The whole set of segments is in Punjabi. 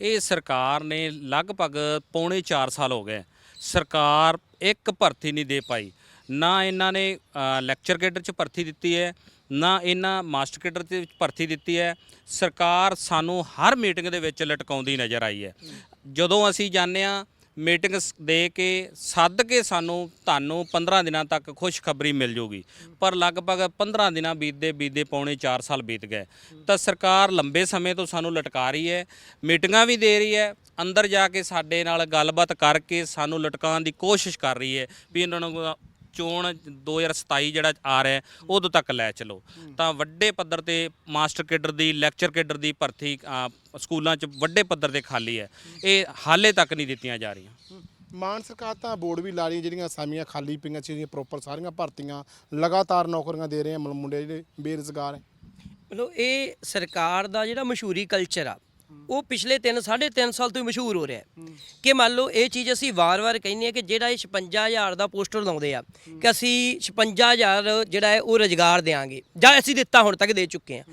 ਇਹ ਸਰਕਾਰ ਨੇ ਲਗਭਗ ਪੌਣੇ 4 ਸਾਲ ਹੋ ਗਏ ਸਰਕਾਰ ਇੱਕ ਭਰਤੀ ਨਹੀਂ ਦੇ ਪਾਈ। ਨਾ ਇਹਨਾਂ ਨੇ ਲੈਕਚਰ ਕੇਡਰ ਚ ਭਰਤੀ ਦਿੱਤੀ ਹੈ, ਨਾ ਇਹਨਾਂ ਮਾਸਟਰ ਕੇਡਰ ਦੇ ਭਰਤੀ ਦਿੱਤੀ ਹੈ। ਸਰਕਾਰ ਸਾਨੂੰ ਹਰ ਮੀਟਿੰਗ ਦੇ ਵਿੱਚ ਲਟਕਾਉਂਦੀ ਨਜ਼ਰ ਆਈ ਹੈ। ਜਦੋਂ ਅਸੀਂ ਜਾਂਦੇ ਆ ਮੀਟਿੰਗ ਸ- ਦੇ ਕੇ, ਸੱਦ ਕੇ ਸਾਨੂੰ ਤੁਹਾਨੂੰ 15 ਦਿਨਾਂ ਤੱਕ ਖੁਸ਼ਖਬਰੀ ਮਿਲ ਜੂਗੀ। ਪਰ ਲਗਭਗ 15 ਦਿਨਾਂ ਬੀਤਦੇ ਬੀਤਦੇ ਪੌਣੇ 4 ਸਾਲ ਬੀਤ ਗਏ। ਤਾਂ ਸਰਕਾਰ ਲੰਬੇ ਸਮੇਂ ਤੋਂ ਸਾਨੂੰ ਲਟਕਾ ਰਹੀ ਹੈ, ਮੀਟਿੰਗਾਂ ਵੀ ਦੇ ਰਹੀ ਹੈ, ਅੰਦਰ ਜਾ ਕੇ ਸਾਡੇ ਨਾਲ ਗੱਲਬਾਤ ਕਰਕੇ ਸਾਨੂੰ ਲਟਕਾਉਣ ਦੀ ਕੋਸ਼ਿਸ਼ ਕਰ ਰਹੀ ਹੈ ਵੀ ਇਹਨਾਂ ਨੂੰ ਚੋਣ 2027 ਜਿਹੜਾ ਆ ਰਿਹਾ ਹੈ, ਉਦੋਂ ਤੱਕ ਲੈ ਚਲੋ। ਤਾਂ ਵੱਡੇ ਪੱਧਰ ਤੇ ਮਾਸਟਰ ਕੇਡਰ ਦੀ ਲੈਕਚਰ ਕੇਡਰ ਦੀ ਭਰਤੀ ਅ, ਸਕੂਲਾਂ 'ਚ ਵੱਡੇ ਪੱਧਰ ਤੇ ਖਾਲੀ ਹੈ। ਇਹ ਹਾਲੇ ਤੱਕ ਨਹੀਂ ਦਿੱਤੀਆਂ ਜਾ ਰਹੀਆਂ। ਮਾਨ ਸਰਕਾਰ ਤਾਂ ਬੋਰਡ ਵੀ ਲਾ ਰਹੀ ਹੈ ਜਿਹੜੀਆਂ ਅਸਾਮੀਆਂ ਖਾਲੀ ਪਈਆਂ ਸੀ ਜਿਹੜੀਆਂ ਪ੍ਰੋਪਰ ਸਾਰੀਆਂ ਭਰਤੀਆਂ ਲਗਾਤਾਰ ਨੌਕਰੀਆਂ ਦੇ ਰਹੇ ਆ ਮੁੰਡੇ ਜਿਹੜੇ ਬੇਰੁਜ਼ਗਾਰ ਹੈ। ਮਤਲਬ ਇਹ ਸਰਕਾਰ ਦਾ ਜਿਹੜਾ ਮਸ਼ਹੂਰੀ ਕਲਚਰ ਆ ਉਹ ਪਿਛਲੇ 3 3.5 ਸਾਲ ਤੋਂ ਹੀ ਮਸ਼ਹੂਰ ਹੋ ਰਿਹਾ ਹੈ। ਕਿ ਮੰਨ ਲਓ, ਇਹ ਚੀਜ਼ ਅਸੀਂ ਵਾਰ-ਵਾਰ ਕਹਿੰਦੇ ਆ ਕਿ ਜਿਹੜਾ ਇਹ 56000 ਦਾ ਪੋਸਟਰ ਲਾਉਂਦੇ ਆ, ਕਿ ਅਸੀਂ 56000 ਜਿਹੜਾ ਹੈ ਉਹ ਰੋਜ਼ਗਾਰ ਦੇਾਂਗੇ ਜਾਂ ਅਸੀਂ ਦਿੱਤਾ ਹੁਣ ਤੱਕ ਦੇ ਚੁੱਕੇ ਆ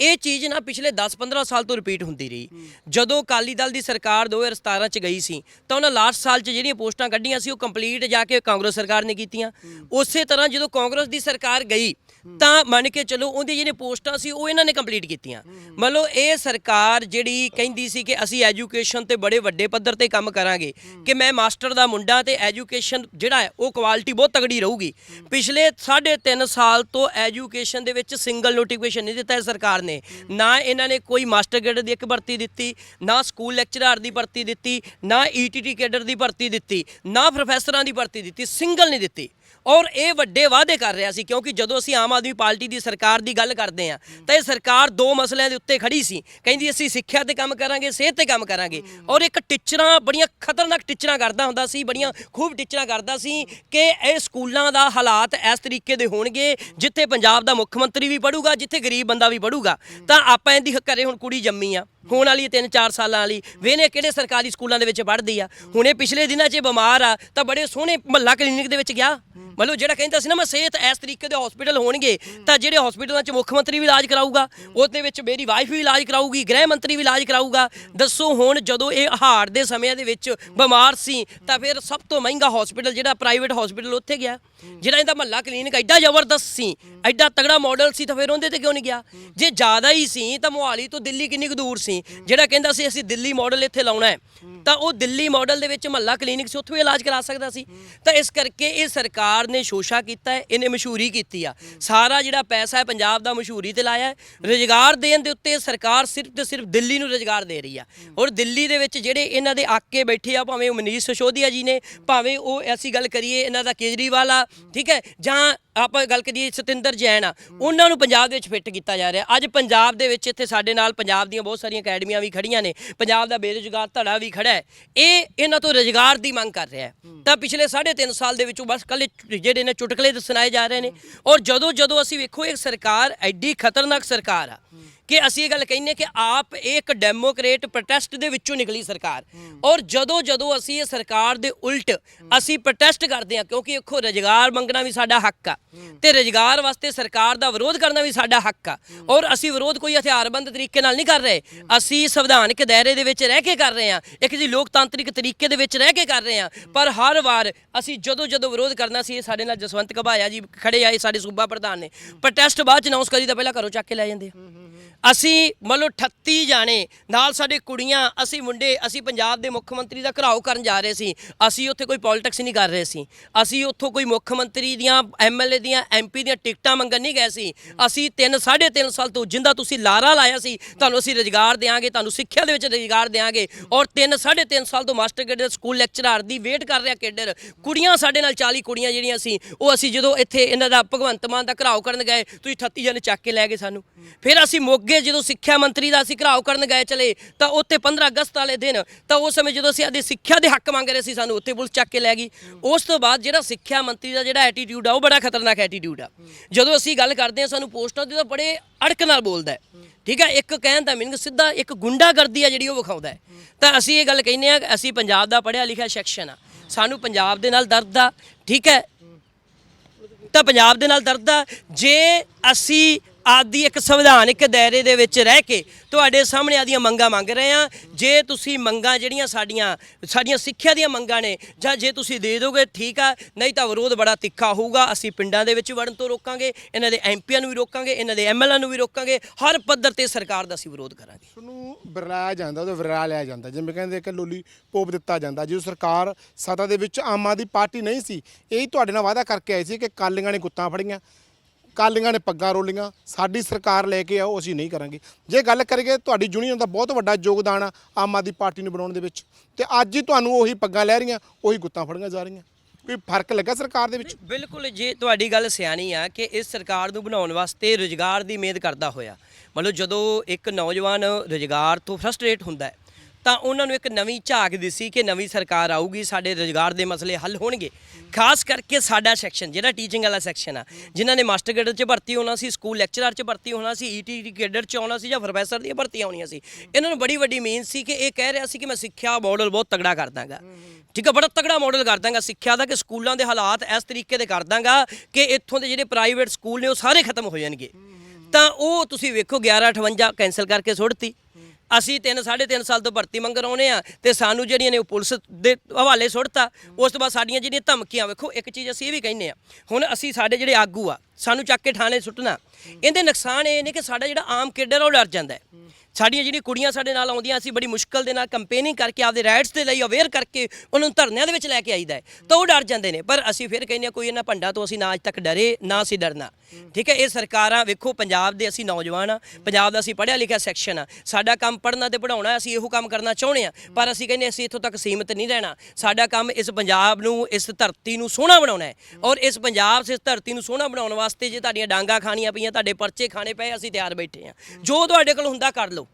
ਇਹ ਚੀਜ਼ ਨਾ ਪਿਛਲੇ 10-15 ਸਾਲ ਤੋਂ ਰਿਪੀਟ ਹੁੰਦੀ ਰਹੀ। ਜਦੋਂ ਅਕਾਲੀ ਦਲ ਦੀ ਸਰਕਾਰ 2017 ਚ ਗਈ ਸੀ, ਤਾਂ ਉਹਨਾਂ ਲਾਸਟ ਸਾਲ ਚ ਜਿਹੜੀਆਂ ਪੋਸਟਾਂ ਕੱਢੀਆਂ ਸੀ, ਉਹ ਕੰਪਲੀਟ ਜਾ ਕੇ ਕਾਂਗਰਸ ਸਰਕਾਰ ਨੇ ਕੀਤੀਆਂ। ਉਸੇ ਤਰ੍ਹਾਂ ਜਦੋਂ ਕਾਂਗਰਸ ਦੀ ਸਰਕਾਰ ਗਈ, ਤਾਂ ਮੰਨ ਕੇ ਚਲੋ ਉਹਦੀ ਜਿਹੜੀਆਂ ਪੋਸਟਾਂ ਸੀ, ਉਹ ਇਹਨਾਂ ਨੇ ਕੰਪਲੀਟ ਕੀਤੀਆਂ। ਮੰਨ ਲਓ, ਇਹ ਸਰਕਾਰ ਜਿਹੜੀ ਕਹਿੰਦੀ ਸੀ ਕਿ ਅਸੀਂ ਐਜੂਕੇਸ਼ਨ ਤੇ ਬੜੇ ਵੱਡੇ ਪੱਧਰ ਤੇ ਕੰਮ ਕਰਾਂਗੇ ਕਿ ਮੈਂ ਮਾਸਟਰ ਦਾ ਮੁੰਡਾ ਤੇ ਐਜੂਕੇਸ਼ਨ ਜਿਹੜਾ ਹੈ, ਉਹ ਕੁਆਲਿਟੀ ਬਹੁਤ ਤਗੜੀ ਰਹੂਗੀ। ਪਿਛਲੇ 3.5 ਸਾਲ ਤੋਂ ਐਜੂਕੇਸ਼ਨ ਦੇ ਵਿੱਚ ਸਿੰਗਲ ਨੋਟੀਫਿਕੇਸ਼ਨ ਨਹੀਂ ਦਿੱਤਾ ਹੈ ਸਰਕਾਰ ਨੇ। ਨਾ ਇਹਨਾਂ ਨੇ ਕੋਈ ਮਾਸਟਰ ਗ੍ਰੇਡ ਦੀ ਇੱਕ ਭਰਤੀ ਦਿੱਤੀ, ਨਾ ਸਕੂਲ ਲੈਕਚਰਰ ਦੀ ਭਰਤੀ ਦਿੱਤੀ, ਨਾ ਈਟੀਟੀ ਕੇਡਰ ਦੀ ਭਰਤੀ ਦਿੱਤੀ, ਨਾ ਪ੍ਰੋਫੈਸਰਾਂ ਦੀ ਭਰਤੀ ਦਿੱਤੀ ਸਿੰਗਲ ਨਹੀਂ ਦਿੱਤੀ। ਔਰ ਇਹ ਵੱਡੇ ਵਾਅਦੇ ਕਰ ਰਿਹਾ ਸੀ, ਕਿਉਂਕਿ ਜਦੋਂ ਅਸੀਂ ਆਮ ਆਦਮੀ ਪਾਰਟੀ ਦੀ ਸਰਕਾਰ ਦੀ ਗੱਲ ਕਰਦੇ ਹਾਂ, ਤਾਂ ਇਹ ਸਰਕਾਰ ਦੋ ਮਸਲਿਆਂ ਦੇ ਉੱਤੇ ਖੜੀ ਸੀ। ਕਹਿੰਦੀ ਅਸੀਂ ਸਿੱਖਿਆ ਤੇ ਕੰਮ ਕਰਾਂਗੇ, ਸਿਹਤ ਤੇ ਕੰਮ ਕਰਾਂਗੇ। ਔਰ ਇੱਕ ਟੀਚਰਾਂ, ਬੜੀਆਂ ਖਤਰਨਾਕ ਟੀਚਰਾਂ ਕਰਦਾ ਹੁੰਦਾ ਸੀ, ਬੜੀਆਂ ਖੂਬ ਟੀਚਰਾਂ ਕਰਦਾ ਸੀ ਕਿ ਇਹ ਸਕੂਲਾਂ ਦਾ ਹਾਲਾਤ ਇਸ ਤਰੀਕੇ ਦੇ ਹੋਣਗੇ, ਜਿੱਥੇ ਪੰਜਾਬ ਦਾ ਮੁੱਖ ਮੰਤਰੀ ਵੀ ਪੜੂਗਾ, ਜਿੱਥੇ ਗਰੀਬ ਬੰਦਾ ਵੀ ਪੜੂਗਾ। ਤਾਂ ਆਪਾਂ ਇਹਦੀ ਘਰੇ ਹੁਣ ਕੁੜੀ ਜੰਮੀ ਆ। ਹੋਣ ਵਾਲੀ 3-4 ਸਾਲਾਂ ਵਾਲੀ। ਵੇਨੇ ਕਿਹੜੇ ਸਰਕਾਰੀ ਸਕੂਲਾਂ ਦੇ ਵਿੱਚ ਪੜ੍ਹਦੀ ਆ? ਹੁਣੇ ਪਿਛਲੇ ਦਿਨਾਂ 'ਚ ਇਹ ਬਿਮਾਰ ਆ, ਤਾਂ ਬੜੇ ਸੋਹਣੇ ਮਹੱਲਾ ਕਲੀਨਿਕ ਦੇ ਵਿੱਚ ਗਿਆ। ਮਤਲਬ ਜਿਹੜਾ ਕਹਿੰਦਾ ਸੀ ਨਾ, ਮੈਂ ਸਿਹਤ ਇਸ ਤਰੀਕੇ ਦੇ ਹਸਪੀਟਲ ਹੋਣਗੇ, ਤਾਂ ਜਿਹੜੇ ਹਸਪੀਟਲਾਂ 'ਚ ਮੁੱਖ ਮੰਤਰੀ ਵੀ ਇਲਾਜ ਕਰਾਊਗਾ, ਉਹਦੇ ਵਿੱਚ ਮੇਰੀ ਵਾਈਫ ਵੀ ਇਲਾਜ ਕਰਾਊਗੀ, ਗ੍ਰਹਿ ਮੰਤਰੀ ਵੀ ਇਲਾਜ ਕਰਾਊਗਾ। ਦੱਸੋ ਹੁਣ ਜਦੋਂ ਇਹ ਹਾੜ ਦੇ ਸਮਿਆਂ ਦੇ ਵਿੱਚ ਬਿਮਾਰ ਸੀ, ਤਾਂ ਫਿਰ ਸਭ ਤੋਂ ਮਹਿੰਗਾ ਹਸਪੀਟਲ ਜਿਹੜਾ ਪ੍ਰਾਈਵੇਟ ਹਸਪੀਟਲ ਉੱਥੇ ਗਿਆ। ਜਿਹੜਾ ਇਹਦਾ ਮਹੱਲਾ ਕਲੀਨਿਕ ਐਡਾ ਜ਼ਬਰਦਸਤ ਸੀ, ਐਡਾ ਤਗੜਾ ਮਾਡਲ ਸੀ ਤਾਂ ਫਿਰ ਉਹਦੇ ਤੇ ਕਿਉਂ ਨਹੀਂ ਗਿਆ? ਜੇ ਜ਼ਿਆਦਾ ਹੀ ਸੀ ਤਾਂ ਮੋਹਾਲੀ ਤੋਂ ਦਿੱਲੀ ਕਿੰਨੀ ਕੁ ਦੂਰ ਸੀ? ਜਿਹੜਾ ਕਹਿੰਦਾ ਸੀ ਅਸੀਂ ਦਿੱਲੀ ਮਾਡਲ ਇੱਥੇ ਲਾਉਣਾ ਹੈ, ਤਾਂ ਉਹ ਦਿੱਲੀ ਮਾਡਲ ਦੇ ਵਿੱਚ ਮਹੱਲਾ ਕਲੀਨਿਕ ਸੀ, ਉੱਥੋਂ ਵੀ ਇਲਾਜ ਕਰਾ ਸਕਦਾ ਸੀ। ਤਾਂ ਇਸ ਕਰਕੇ ਇਹ ਸਰਕਾਰ ਨੇ ਸ਼ੋਸ਼ਾ ਕੀਤਾ ਹੈ, ਇਹਨੇ ਮਸ਼ਹੂਰੀ ਕੀਤੀ ਆ। ਸਾਰਾ ਜਿਹੜਾ ਪੈਸਾ ਹੈ ਪੰਜਾਬ ਦਾ ਮਸ਼ਹੂਰੀ ਤੇ ਲਾਇਆ ਹੈ। ਰੁਜ਼ਗਾਰ ਦੇਣ ਦੇ ਉੱਤੇ ਸਰਕਾਰ ਸਿਰਫ ਤੇ ਸਿਰਫ ਦਿੱਲੀ ਨੂੰ ਰੁਜ਼ਗਾਰ ਦੇ ਰਹੀ ਆ। ਔਰ ਦਿੱਲੀ ਦੇ ਵਿੱਚ ਜਿਹੜੇ ਇਹਨਾਂ ਦੇ ਆਕੇ ਬੈਠੇ ਆ, ਭਾਵੇਂ ਉਹ ਮਨੀਸ਼ ਸਿਸੋਦੀਆ ਜੀ ਨੇ, ਭਾਵੇਂ ਉਹ ਐਸੀ ਗੱਲ ਕਰੀਏ ਇਹਨਾਂ ਦਾ ਕੇਜਰੀਵਾਲ ਆ ਠੀਕ ਹੈ? ਜਾਂ ਆਪਾਂ ਗੱਲ ਕਰੀਏ ਸਤਿੰਦਰ ਜੈਨ ਆ ਉਹਨਾਂ ਨੂੰ ਪੰਜਾਬ ਦੇ ਵਿੱਚ ਫਿੱਟ ਕੀਤਾ ਜਾ ਰਿਹਾ। ਅੱਜ ਪੰਜਾਬ ਦੇ ਵਿੱਚ ਇੱਥੇ ਸਾਡੇ ਨਾਲ ਪੰਜਾਬ ਦੀਆਂ ਬਹੁਤ ਸਾਰੀਆਂ ਅਕੈਡਮੀਆਂ ਵੀ ਖੜੀਆਂ ਨੇ। ਪੰਜਾਬ ਦਾ ਬੇਰੁਜ਼ਗਾਰ ਧੜਾ ਵੀ ਖੜਾ ਹੈ। ਇਹ ਇਹਨਾਂ ਤੋਂ ਰੁਜ਼ਗਾਰ ਦੀ ਮੰਗ ਕਰ ਰਿਹਾ ਤਾਂ ਪਿਛਲੇ 3.5 ਸਾਲ ਦੇ ਵਿੱਚੋਂ ਬਸ ਕੱਲੇ ਜਿਹੜੇ ਨੇ ਚੁਟਕਲੇ ਸੁਣਾਏ ਜਾ ਰਹੇ ਨੇ। ਔਰ ਜਦੋਂ ਜਦੋਂ ਅਸੀਂ ਵੇਖੋ ਇਹ ਸਰਕਾਰ ਐਡੀ ਖਤਰਨਾਕ ਸਰਕਾਰ ਆ। ਕਿ ਅਸੀਂ ਇਹ ਗੱਲ ਕਹਿੰਨੇ ਕਿ ਆਪ ਇੱਕ ਡੈਮੋਕ੍ਰੇਟ ਪ੍ਰੋਟੈਸਟ ਦੇ ਵਿੱਚੋਂ ਨਿਕਲੀ ਸਰਕਾਰ। ਔਰ ਜਦੋਂ ਜਦੋਂ ਅਸੀਂ ਇਹ ਸਰਕਾਰ ਦੇ ਉਲਟ ਅਸੀਂ ਪ੍ਰੋਟੈਸਟ ਕਰਦੇ ਹਾਂ, ਕਿਉਂਕਿ ਵੇਖੋ ਰੁਜ਼ਗਾਰ ਮੰਗਣਾ ਵੀ ਸਾਡਾ ਹੱਕ ਆ ਤੇ ਰੁਜ਼ਗਾਰ ਵਾਸਤੇ ਸਰਕਾਰ ਦਾ ਵਿਰੋਧ ਕਰਨਾ ਵੀ ਸਾਡਾ ਹੱਕ ਆ। ਔਰ ਅਸੀਂ ਵਿਰੋਧ ਕੋਈ ਹਥਿਆਰਬੰਦ ਤਰੀਕੇ ਨਾਲ ਨਹੀਂ ਕਰ ਰਹੇ। ਅਸੀਂ ਸੰਵਿਧਾਨਕ ਦਾਇਰੇ ਦੇ ਵਿੱਚ ਰਹਿ ਕੇ ਕਰ ਰਹੇ ਹਾਂ। ਇੱਕ ਜੀ ਲੋਕਤਾਂਤਰਿਕ ਤਰੀਕੇ ਦੇ ਵਿੱਚ ਰਹਿ ਕੇ ਕਰ ਰਹੇ ਹਾਂ। ਪਰ ਹਰ ਵਾਰ ਅਸੀਂ ਜਦੋਂ ਜਦੋਂ ਵਿਰੋਧ ਕਰਨਾ ਸੀ, ਇਹ ਸਾਡੇ ਨਾਲ ਜਸਵੰਤ ਘਬਾਇਆ ਜੀ ਖੜੇ ਆਏ ਸਾਡੇ ਸੂਬਾ ਪ੍ਰਧਾਨ ਨੇ। ਪ੍ਰੋਟੈਸਟ ਬਾਅਦ ਚ ਅਨਾਉਂਸ ਕਰੀ ਤਾਂ ਪਹਿਲਾਂ ਘਰੋਂ ਚੱਕ ਕੇ ਲੈ ਜਾਂਦੇ ਆ। ਅਸੀਂ ਮੰਨ ਲਓ 38 ਜਾਣੇ, ਨਾਲ ਸਾਡੇ ਕੁੜੀਆਂ, ਅਸੀਂ ਮੁੰਡੇ, ਅਸੀਂ ਪੰਜਾਬ ਦੇ ਮੁੱਖ ਮੰਤਰੀ ਦਾ ਘਰਾਓ ਕਰਨ ਜਾ ਰਹੇ ਸੀ। ਅਸੀਂ ਉੱਥੇ ਕੋਈ ਪੋਲਿਟਿਕਸ ਨਹੀਂ ਕਰ ਰਹੇ ਸੀ। ਅਸੀਂ ਉੱਥੋਂ ਕੋਈ ਮੁੱਖ ਮੰਤਰੀ ਦੀਆਂ ਐਮਐਲਏ ਦੀਆਂ ਐਮਪੀ ਦੀਆਂ ਟਿਕਟਾਂ ਮੰਗਣ ਨਹੀਂ ਗਏ ਸੀ। ਅਸੀਂ 3 3.5 ਸਾਲ ਤੋਂ ਜਿੰਦਾ ਤੁਸੀਂ ਲਾਰਾ ਲਾਇਆ ਸੀ, ਤੁਹਾਨੂੰ ਅਸੀਂ ਰੁਜ਼ਗਾਰ ਦੇਾਂਗੇ ਤੁਹਾਨੂੰ ਸਿੱਖਿਆ ਦੇ ਵਿੱਚ ਰੁਜ਼ਗਾਰ ਦੇਾਂਗੇ ਔਰ 3 3.5 ਸਾਲ ਤੋਂ ਮਾਸਟਰ ਕੇਡਰ ਸਕੂਲ ਲੈਕਚਰਰ ਦੀ ਵੇਟ ਕਰ ਰਿਹਾ ਕੇਡਰ। ਕੁੜੀਆਂ ਸਾਡੇ ਨਾਲ 40 ਕੁੜੀਆਂ ਜਿਹੜੀਆਂ ਸੀ, ਉਹ ਅਸੀਂ ਜਦੋਂ ਇੱਥੇ ਇਹਨਾਂ ਦਾ ਭਗਵੰਤ ਮਾਨ ਦਾ ਘਰਾਓ ਕਰਨ ਗਏ, ਤੁਸੀਂ 38 ਜਣੇ ਚੱਕ ਕੇ ਲੈ ਗਏ ਸਾਨੂੰ। ਫਿਰ ਅਸੀਂ ਮੋਗੇ ਜਦੋਂ ਸਿੱਖਿਆ ਮੰਤਰੀ ਦਾ ਅਸੀਂ ਘਰਾਓ ਕਰਨ ਗਏ ਚਲੇ, ਤਾਂ ਉੱਥੇ 15 ਅਗਸਤ ਵਾਲੇ ਦਿਨ, ਤਾਂ ਉਸ ਸਮੇਂ ਜਦੋਂ ਅਸੀਂ ਆਦੀ ਸਿੱਖਿਆ ਦੇ ਹੱਕ ਮੰਗ ਰਹੇ ਸੀ ਸਾਨੂੰ, ਉੱਥੇ ਪੁਲਿਸ ਚੱਕ ਕੇ ਲੈ ਗਈ। ਉਸ ਤੋਂ ਬਾਅਦ ਜਿਹੜਾ ਸਿੱਖਿਆ ਮੰਤਰੀ ਦਾ ਜਿਹੜਾ ਐਟੀਟਿਊਡ ਆ, ਉਹ ਬੜਾ ਖਤਰਨਾਕ ਐਟੀਟਿਊਡ ਆ। ਜਦੋਂ ਅਸੀਂ ਗੱਲ ਕਰਦੇ ਹਾਂ, ਸਾਨੂੰ ਪੋਸਟਾਂ ਦੇ ਤਾਂ ਬੜੇ ਅੜਕ ਨਾਲ ਬੋਲਦਾ ਹੈ। ਠੀਕ ਹੈ, ਇੱਕ ਕਹਿਣ ਦਾ ਮੀਨਿੰਗ ਸਿੱਧਾ ਇੱਕ ਗੁੰਡਾਗਰਦੀ ਆ ਜਿਹੜੀ ਉਹ ਵਿਖਾਉਂਦਾ ਹੈ। ਤਾਂ ਅਸੀਂ ਇਹ ਗੱਲ ਕਹਿੰਦੇ ਆ ਅਸੀਂ ਪੰਜਾਬ ਦਾ ਪੜ੍ਹਿਆ ਲਿਖਿਆ ਸੈਕਸ਼ਨ ਆ। ਸਾਨੂੰ ਪੰਜਾਬ ਦੇ ਨਾਲ ਦਰਦ ਆ, ਠੀਕ ਹੈ? ਤਾਂ ਪੰਜਾਬ ਦੇ ਨਾਲ ਦਰਦ ਆ। ਜੇ ਅਸੀਂ ਆਪਦੀ ਇੱਕ ਸੰਵਿਧਾਨਿਕ ਦਾਇਰੇ ਦੇ ਵਿੱਚ ਰਹਿ ਕੇ ਤੁਹਾਡੇ ਸਾਹਮਣੇ ਆਦੀਆਂ ਮੰਗਾਂ ਮੰਗ ਰਹੇ ਆ ਜੇ ਤੁਸੀਂ ਮੰਗਾਂ ਜਿਹੜੀਆਂ ਸਾਡੀਆਂ ਸਾਡੀਆਂ ਸਿੱਖਿਆ ਦੀਆਂ ਮੰਗਾਂ ਨੇ, ਜਾਂ ਜੇ ਤੁਸੀਂ ਦੇ ਦੋਗੇ, ਠੀਕ ਆ, ਨਹੀਂ ਤਾਂ ਵਿਰੋਧ ਬੜਾ ਤਿੱਖਾ ਹੋਊਗਾ। ਅਸੀਂ ਪਿੰਡਾਂ ਦੇ ਵਿੱਚ ਵੜਨ ਤੋਂ ਰੋਕਾਂਗੇ, ਇਹਨਾਂ ਦੇ ਐਮਪੀਆਂ ਨੂੰ ਵੀ ਰੋਕਾਂਗੇ, ਇਹਨਾਂ ਦੇ ਐਮਐਲਏ ਨੂੰ ਵੀ ਰੋਕਾਂਗੇ। ਹਰ ਪੱਧਰ ਤੇ ਸਰਕਾਰ ਦਾ ਅਸੀਂ ਵਿਰੋਧ ਕਰਾਂਗੇ। ਤੁਹਾਨੂੰ ਵਿਰਲਾਇਆ ਜਾਂਦਾ, ਉਹਦਾ ਵਿਰਲਾ ਲਿਆ ਜਾਂਦਾ। ਜਿਵੇਂ ਕਹਿੰਦੇ ਕਿ ਲੋਲੀ ਪੋਪ ਦਿੱਤਾ ਜਾਂਦਾ, ਜਦੋਂ ਸਰਕਾਰ ਸੱਤਾ ਦੇ ਵਿੱਚ ਆਮ ਆਦਮੀ ਪਾਰਟੀ ਨਹੀਂ ਸੀ, ਇਹ ਤੁਹਾਡੇ ਨਾਲ ਵਾਅਦਾ ਕਰਕੇ ਆਏ ਸੀ ਕਿ ਕਾਲੀਆਂ ਨੇ ਗੁੱਤਾਂ ਫੜੀਆਂ। ਕਾਲੀਆਂ ਨੇ ਪੱਗਾਂ ਰੋਲੀਆਂ, ਸਾਡੀ ਸਰਕਾਰ ਲੈ ਕੇ ਆਓ, ਅਸੀਂ ਨਹੀਂ ਕਰਾਂਗੇ। ਜੇ ਗੱਲ ਕਰੀਏ, ਤੁਹਾਡੀ ਯੂਨੀਅਨ ਦਾ ਬਹੁਤ ਵੱਡਾ ਯੋਗਦਾਨ ਆ, ਆਮ ਆਦਮੀ ਪਾਰਟੀ ਨੂੰ ਬਣਾਉਣ ਦੇ ਵਿੱਚ। ਤੇ ਅੱਜ ਹੀ ਤੁਹਾਨੂੰ ਉਹੀ ਪੱਗਾਂ ਲੈ ਰਹੀਆਂ, ਉਹੀ ਗੁੱਤਾਂ ਫੜੀਆਂ ਜਾ ਰਹੀਆਂ। ਕੋਈ ਫ਼ਰਕ ਲੱਗਾ ਸਰਕਾਰ ਦੇ ਵਿੱਚ? ਬਿਲਕੁਲ, ਜੇ ਤੁਹਾਡੀ ਗੱਲ ਸਿਆਣੀ ਆ ਕਿ ਇਸ ਸਰਕਾਰ ਨੂੰ ਬਣਾਉਣ ਵਾਸਤੇ ਰੁਜ਼ਗਾਰ ਦੀ ਮਿਹਨਤ ਕਰਦਾ ਹੋਇਆ, ਮਤਲਬ ਜਦੋਂ ਇੱਕ ਨੌਜਵਾਨ ਰੁਜ਼ਗਾਰ ਤੋਂ ਫਰਸਟ੍ਰੇਟ ਹੁੰਦਾ ਹੈ ਤਾਂ ਉਹਨਾਂ ਨੂੰ ਇੱਕ ਨਵੀਂ ਝਾਕ ਦਿੱਸੀ ਕਿ ਨਵੀਂ ਸਰਕਾਰ ਆਊਗੀ, ਸਾਡੇ ਰੁਜ਼ਗਾਰ ਦੇ ਮਸਲੇ ਹੱਲ ਹੋਣਗੇ। ਖਾਸ ਕਰਕੇ ਸਾਡਾ ਸੈਕਸ਼ਨ ਜਿਹੜਾ ਟੀਚਿੰਗ ਵਾਲਾ ਸੈਕਸ਼ਨ ਆ, ਜਿਨ੍ਹਾਂ ਨੇ ਮਾਸਟਰ ਕੇਡਰ 'ਚ ਭਰਤੀ ਹੋਣਾ ਸੀ ਸਕੂਲ ਲੈਕਚਰਰ 'ਚ ਭਰਤੀ ਹੋਣਾ ਸੀ ਈਟੀ ਗ੍ਰੇਡਰ 'ਚ ਆਉਣਾ ਸੀ ਜਾਂ ਪ੍ਰੋਫੈਸਰ ਦੀਆਂ ਭਰਤੀਆਂ ਆਉਣੀਆਂ ਸੀ। ਇਹਨਾਂ ਨੂੰ ਬੜੀ ਵੱਡੀ ਮੇਨ ਸੀ ਕਿ ਇਹ ਕਹਿ ਰਿਹਾ ਸੀ ਕਿ ਮੈਂ ਸਿੱਖਿਆ ਮਾਡਲ ਬਹੁਤ ਤਗੜਾ ਕਰ ਦਾਂਗਾ। ਠੀਕ ਹੈ ਬੜਾ ਤਗੜਾ ਮਾਡਲ ਕਰ ਦਾਂਗਾ ਸਿੱਖਿਆ ਦਾ ਕਿ ਸਕੂਲਾਂ ਦੇ ਹਾਲਾਤ ਇਸ ਤਰੀਕੇ ਦੇ ਕਰ ਦਾਂਗਾ ਕਿ ਇੱਥੋਂ ਦੇ ਜਿਹੜੇ ਪ੍ਰਾਈਵੇਟ ਸਕੂਲ ਨੇ ਉਹ ਸਾਰੇ ਖਤਮ ਹੋ ਜਾਣਗੇ। ਤਾਂ ਉਹ ਤੁਸੀਂ ਵੇਖੋ 1158 ਕੈਨਸਲ ਕਰਕੇ ਸੁੱਟਤੀ। ਅਸੀਂ 3 3.5 ਸਾਲ ਤੋਂ ਭਰਤੀ ਮੰਗ ਆਉਨੇ ਆ ਤੇ ਸਾਨੂੰ ਜਿਹੜੀਆਂ ਨੇ ਉਹ ਪੁਲਿਸ ਦੇ ਹਵਾਲੇ ਸੁੱਟਤਾ, ਉਸ ਤੋਂ ਬਾਅਦ ਸਾਡੀਆਂ ਜਿਹੜੀਆਂ ਧਮਕੀਆਂ, ਵੇਖੋ, ਇੱਕ ਚੀਜ਼ ਅਸੀਂ ਇਹ ਵੀ ਕਹਿੰਨੇ ਆ, ਹੁਣ ਅਸੀਂ ਸਾਡੇ ਜਿਹੜੇ ਆਗੂ ਆ, ਸਾਨੂੰ ਚੱਕ ਕੇ ਥਾਣੇ ਸੁੱਟਣਾ ਇਹਦੇ ਨੁਕਸਾਨ ਇਹ ਨੇ ਕਿ ਸਾਡਾ ਜਿਹੜਾ ਆਮ ਕੇਡਰ ਆ ਉਹ ਡਰ ਜਾਂਦਾ ਹੈ। ਸਾਡੀਆਂ ਜਿਹੜੀਆਂ ਕੁੜੀਆਂ ਸਾਡੇ ਨਾਲ ਆਉਂਦੀਆਂ, ਅਸੀਂ ਬੜੀ ਮੁਸ਼ਕਲ ਦੇ ਨਾਲ ਕੰਪੇਨਿੰਗ ਕਰਕੇ ਆਪਦੇ ਰਾਈਟਸ ਦੇ ਲਈ ਅਵੇਅਰ ਕਰਕੇ ਉਹਨਾਂ ਨੂੰ ਧਰਨਿਆਂ ਦੇ ਵਿੱਚ ਲੈ ਕੇ ਆਈਦਾ ਹੈ। ਤਾਂ ਉਹ ਡਰ ਜਾਂਦੇ ਨੇ। ਪਰ ਅਸੀਂ ਫਿਰ ਕਹਿੰਦੇ ਹਾਂ, ਕੋਈ ਇਹਨਾਂ ਭੰਡਾਂ ਤੋਂ ਅਸੀਂ ਨਾ ਅੱਜ ਤੱਕ ਡਰੇ, ਨਾ ਅਸੀਂ ਡਰਨਾ। ਠੀਕ ਹੈ, ਇਹ ਸਰਕਾਰਾਂ ਵੇਖੋ, ਪੰਜਾਬ ਦੇ ਅਸੀਂ ਨੌਜਵਾਨ ਆ ਪੰਜਾਬ ਦਾ ਅਸੀਂ ਪੜ੍ਹਿਆ ਲਿਖਿਆ ਸੈਕਸ਼ਨ ਆ ਸਾਡਾ ਕੰਮ ਪੜ੍ਹਨਾ ਤੇ ਪੜਾਉਣਾ ਅਸੀਂ ਇਹੋ ਕੰਮ ਕਰਨਾ ਚਾਹੁੰਦੇ ਆ ਪਰ ਅਸੀਂ ਕਹਿੰਦੇ ਅਸੀਂ ਇੱਥੋਂ ਤੱਕ ਸੀਮਿਤ ਨਹੀਂ ਰਹਿਣਾ। ਸਾਡਾ ਕੰਮ ਇਸ ਪੰਜਾਬ ਨੂੰ, ਇਸ ਧਰਤੀ ਨੂੰ ਸੋਹਣਾ ਬਣਾਉਣਾ ਹੈ। ਔਰ ਇਸ ਪੰਜਾਬ, ਇਸ ਧਰਤੀ ਨੂੰ ਸੋਹਣਾ ਬਣਾਉਣ ਵਾਸਤੇ ਜੇ ਤੁਹਾਡੀਆਂ ਡਾਂਗਾ ਖਾਣੀਆਂ ਪਈਆਂ ਤੁਹਾਡੇ ਪਰਚੇ ਖਾਣੇ ਪਏ, ਅਸੀਂ ਤਿਆਰ ਬੈਠੇ ਆ। ਜੋ ਤੁਹਾਡੇ ਕੋਲ ਹੁੰਦਾ ਕਰ ਲਓ।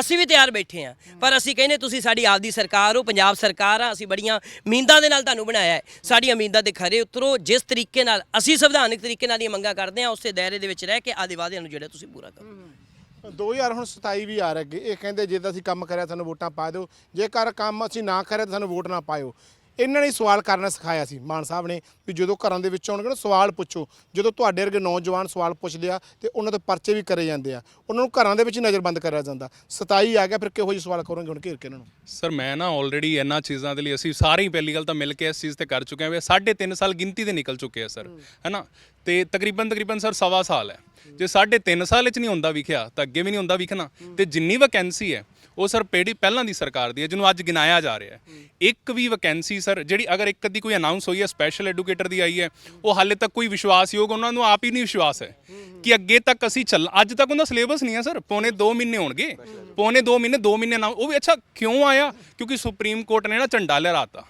ਅਸੀਂ ਵੀ ਤਿਆਰ ਬੈਠੇ ਆ। ਪਰ ਅਸੀਂ ਕਹਿੰਦੇ, ਤੁਸੀਂ ਸਾਡੀ ਆਪਦੀ ਸਰਕਾਰ ਹੋ, ਪੰਜਾਬ ਸਰਕਾਰ ਆ, ਅਸੀਂ ਬੜੀਆਂ ਉਮੀਦਾਂ ਦੇ ਨਾਲ ਤੁਹਾਨੂੰ ਬਣਾਇਆ ਹੈ। ਸਾਡੀਆਂ ਉਮੀਦਾਂ ਦੇ ਖਰੇ ਉਤਰੋ, ਜਿਸ ਤਰੀਕੇ ਨਾਲ, ਅਸੀਂ ਸੰਵਿਧਾਨਿਕ ਤਰੀਕੇ ਨਾਲ ਇਹ ਮੰਗਾਂ ਕਰਦੇ ਆ, ਉਸੇ ਦਾਇਰੇ ਦੇ ਵਿੱਚ ਰਹਿ ਕੇ ਆਦੇ ਵਾਅਦਿਆਂ ਨੂੰ ਜਿਹੜਾ ਤੁਸੀਂ ਪੂਰਾ ਕਰੋ। 2000 ਹੁਣ 27 ਵੀ ਆ ਰਿਹਾ ਅੱਗੇ। ਇਹ ਕਹਿੰਦੇ, ਜੇ ਤਾਂ ਅਸੀਂ ਕੰਮ ਕਰਿਆ, ਸਾਨੂੰ ਵੋਟਾਂ ਪਾ ਦਿਓ। ਜੇਕਰ ਕੰਮ ਅਸੀਂ ਨਾ ਕਰਿਆ, ਤਾਂ ਸਾਨੂੰ ਵੋਟ ਨਾ ਪਾਇਓ। ਇਹਨਾਂ ਨੇ ਸਵਾਲ ਕਰਨਾ ਸਿਖਾਇਆ ਸੀ। ਮਾਨ ਸਾਹਿਬ ਨੇ ਵੀ ਜਦੋਂ ਘਰਾਂ ਦੇ ਵਿੱਚ ਆਉਣਗੇ ਨਾ ਸਵਾਲ ਪੁੱਛੋ। ਜਦੋਂ ਤੁਹਾਡੇ ਵਰਗੇ ਨੌਜਵਾਨ ਸਵਾਲ ਪੁੱਛਦੇ ਆ ਤੇ ਉਹਨਾਂ ਦੇ ਪਰਚੇ ਵੀ ਕਰੇ ਜਾਂਦੇ ਆ। ਉਹਨਾਂ ਨੂੰ ਘਰਾਂ ਦੇ ਵਿੱਚ ਹੀ ਨਜ਼ਰਬੰਦ ਕਰਿਆ ਜਾਂਦਾ। 27 ਆ ਗਿਆ ਫਿਰ ਕਿਹੋ ਜਿਹੇ ਸਵਾਲ ਕਰੋਗੇ ਹੁਣ? ਘੇਰ ਕੇ ਇਹਨਾਂ ਨੂੰ। ਸਰ ਮੈਂ ਨਾ ਆਲਰੇਡੀ ਇਹਨਾਂ ਚੀਜ਼ਾਂ ਦੇ ਲਈ ਅਸੀਂ ਸਾਰੇ ਹੀ ਪਹਿਲੀ ਗੱਲ ਤਾਂ ਮਿਲ ਕੇ ਇਸ ਚੀਜ਼ ਤੇ ਕਰ ਚੁੱਕੇ ਹਾਂ ਵੀ ਸਾਢੇ ਤਿੰਨ ਸਾਲ ਗਿਣਤੀ ਦੇ ਨਿਕਲ ਚੁੱਕੇ ਆ ਸਰ। ਹੈਨਾ? ਤੇ ਤਕਰੀਬਨ ਤਕਰੀਬਨ ਸਰ ਸਵਾ ਸਾਲ ਹੈ। ਜੇ ਸਾਢੇ ਤਿੰਨ ਸਾਲ ਵਿੱਚ ਨਹੀਂ ਹੁੰਦਾ ਵਿਖਿਆ, ਤਾਂ ਅੱਗੇ ਵੀ ਨਹੀਂ ਹੁੰਦਾ ਵਿਖਣਾ। ਤੇ ਜਿੰਨੀ ਵੈਕੈਂਸੀ ਹੈ, ਉਹ ਸਰ ਪੇੜੀ ਪਹਿਲਾਂ ਦੀ ਸਰਕਾਰ ਦੀ ਹੈ, ਜਿਹਨੂੰ ਅੱਜ ਗਿਣਾਇਆ ਜਾ ਰਿਹਾ ਹੈ। ਇੱਕ ਵੀ ਵੈਕੈਂਸੀ ਸਰ, ਜਿਹੜੀ ਅਗਰ ਇੱਕ ਅੱਧੀ ਕੋਈ ਅਨਾਉਂਸ ਹੋਈ ਹੈ ਸਪੈਸ਼ਲ ਐਡੂਕੇਟਰ ਦੀ ਆਈ ਹੈ, ਉਹ ਹਾਲੇ ਤੱਕ ਕੋਈ ਵਿਸ਼ਵਾਸਯੋਗ ਉਹਨਾਂ ਨੂੰ ਆਪ ਹੀ ਨਹੀਂ ਵਿਸ਼ਵਾਸ ਹੈ ਕਿ ਅੱਗੇ ਤੱਕ ਅਸੀਂ ਚੱਲ, ਅੱਜ ਤੱਕ ਉਹਦਾ ਸਿਲੇਬਸ ਨਹੀਂ ਹੈ ਸਰ, ਪੌਣੇ 2 ਮਹੀਨੇ ਹੋਣਗੇ। ਪੌਣੇ 2 ਮਹੀਨੇ 2 ਮਹੀਨੇ ਨਾ, ਉਹ ਵੀ ਅੱਛਾ ਕਿਉਂ ਆਇਆ? ਕਿਉਂਕਿ ਸੁਪਰੀਮ ਕੋਰਟ ਨੇ ਨਾ ਝੰਡਾ ਲਹਿਰਾਤਾ।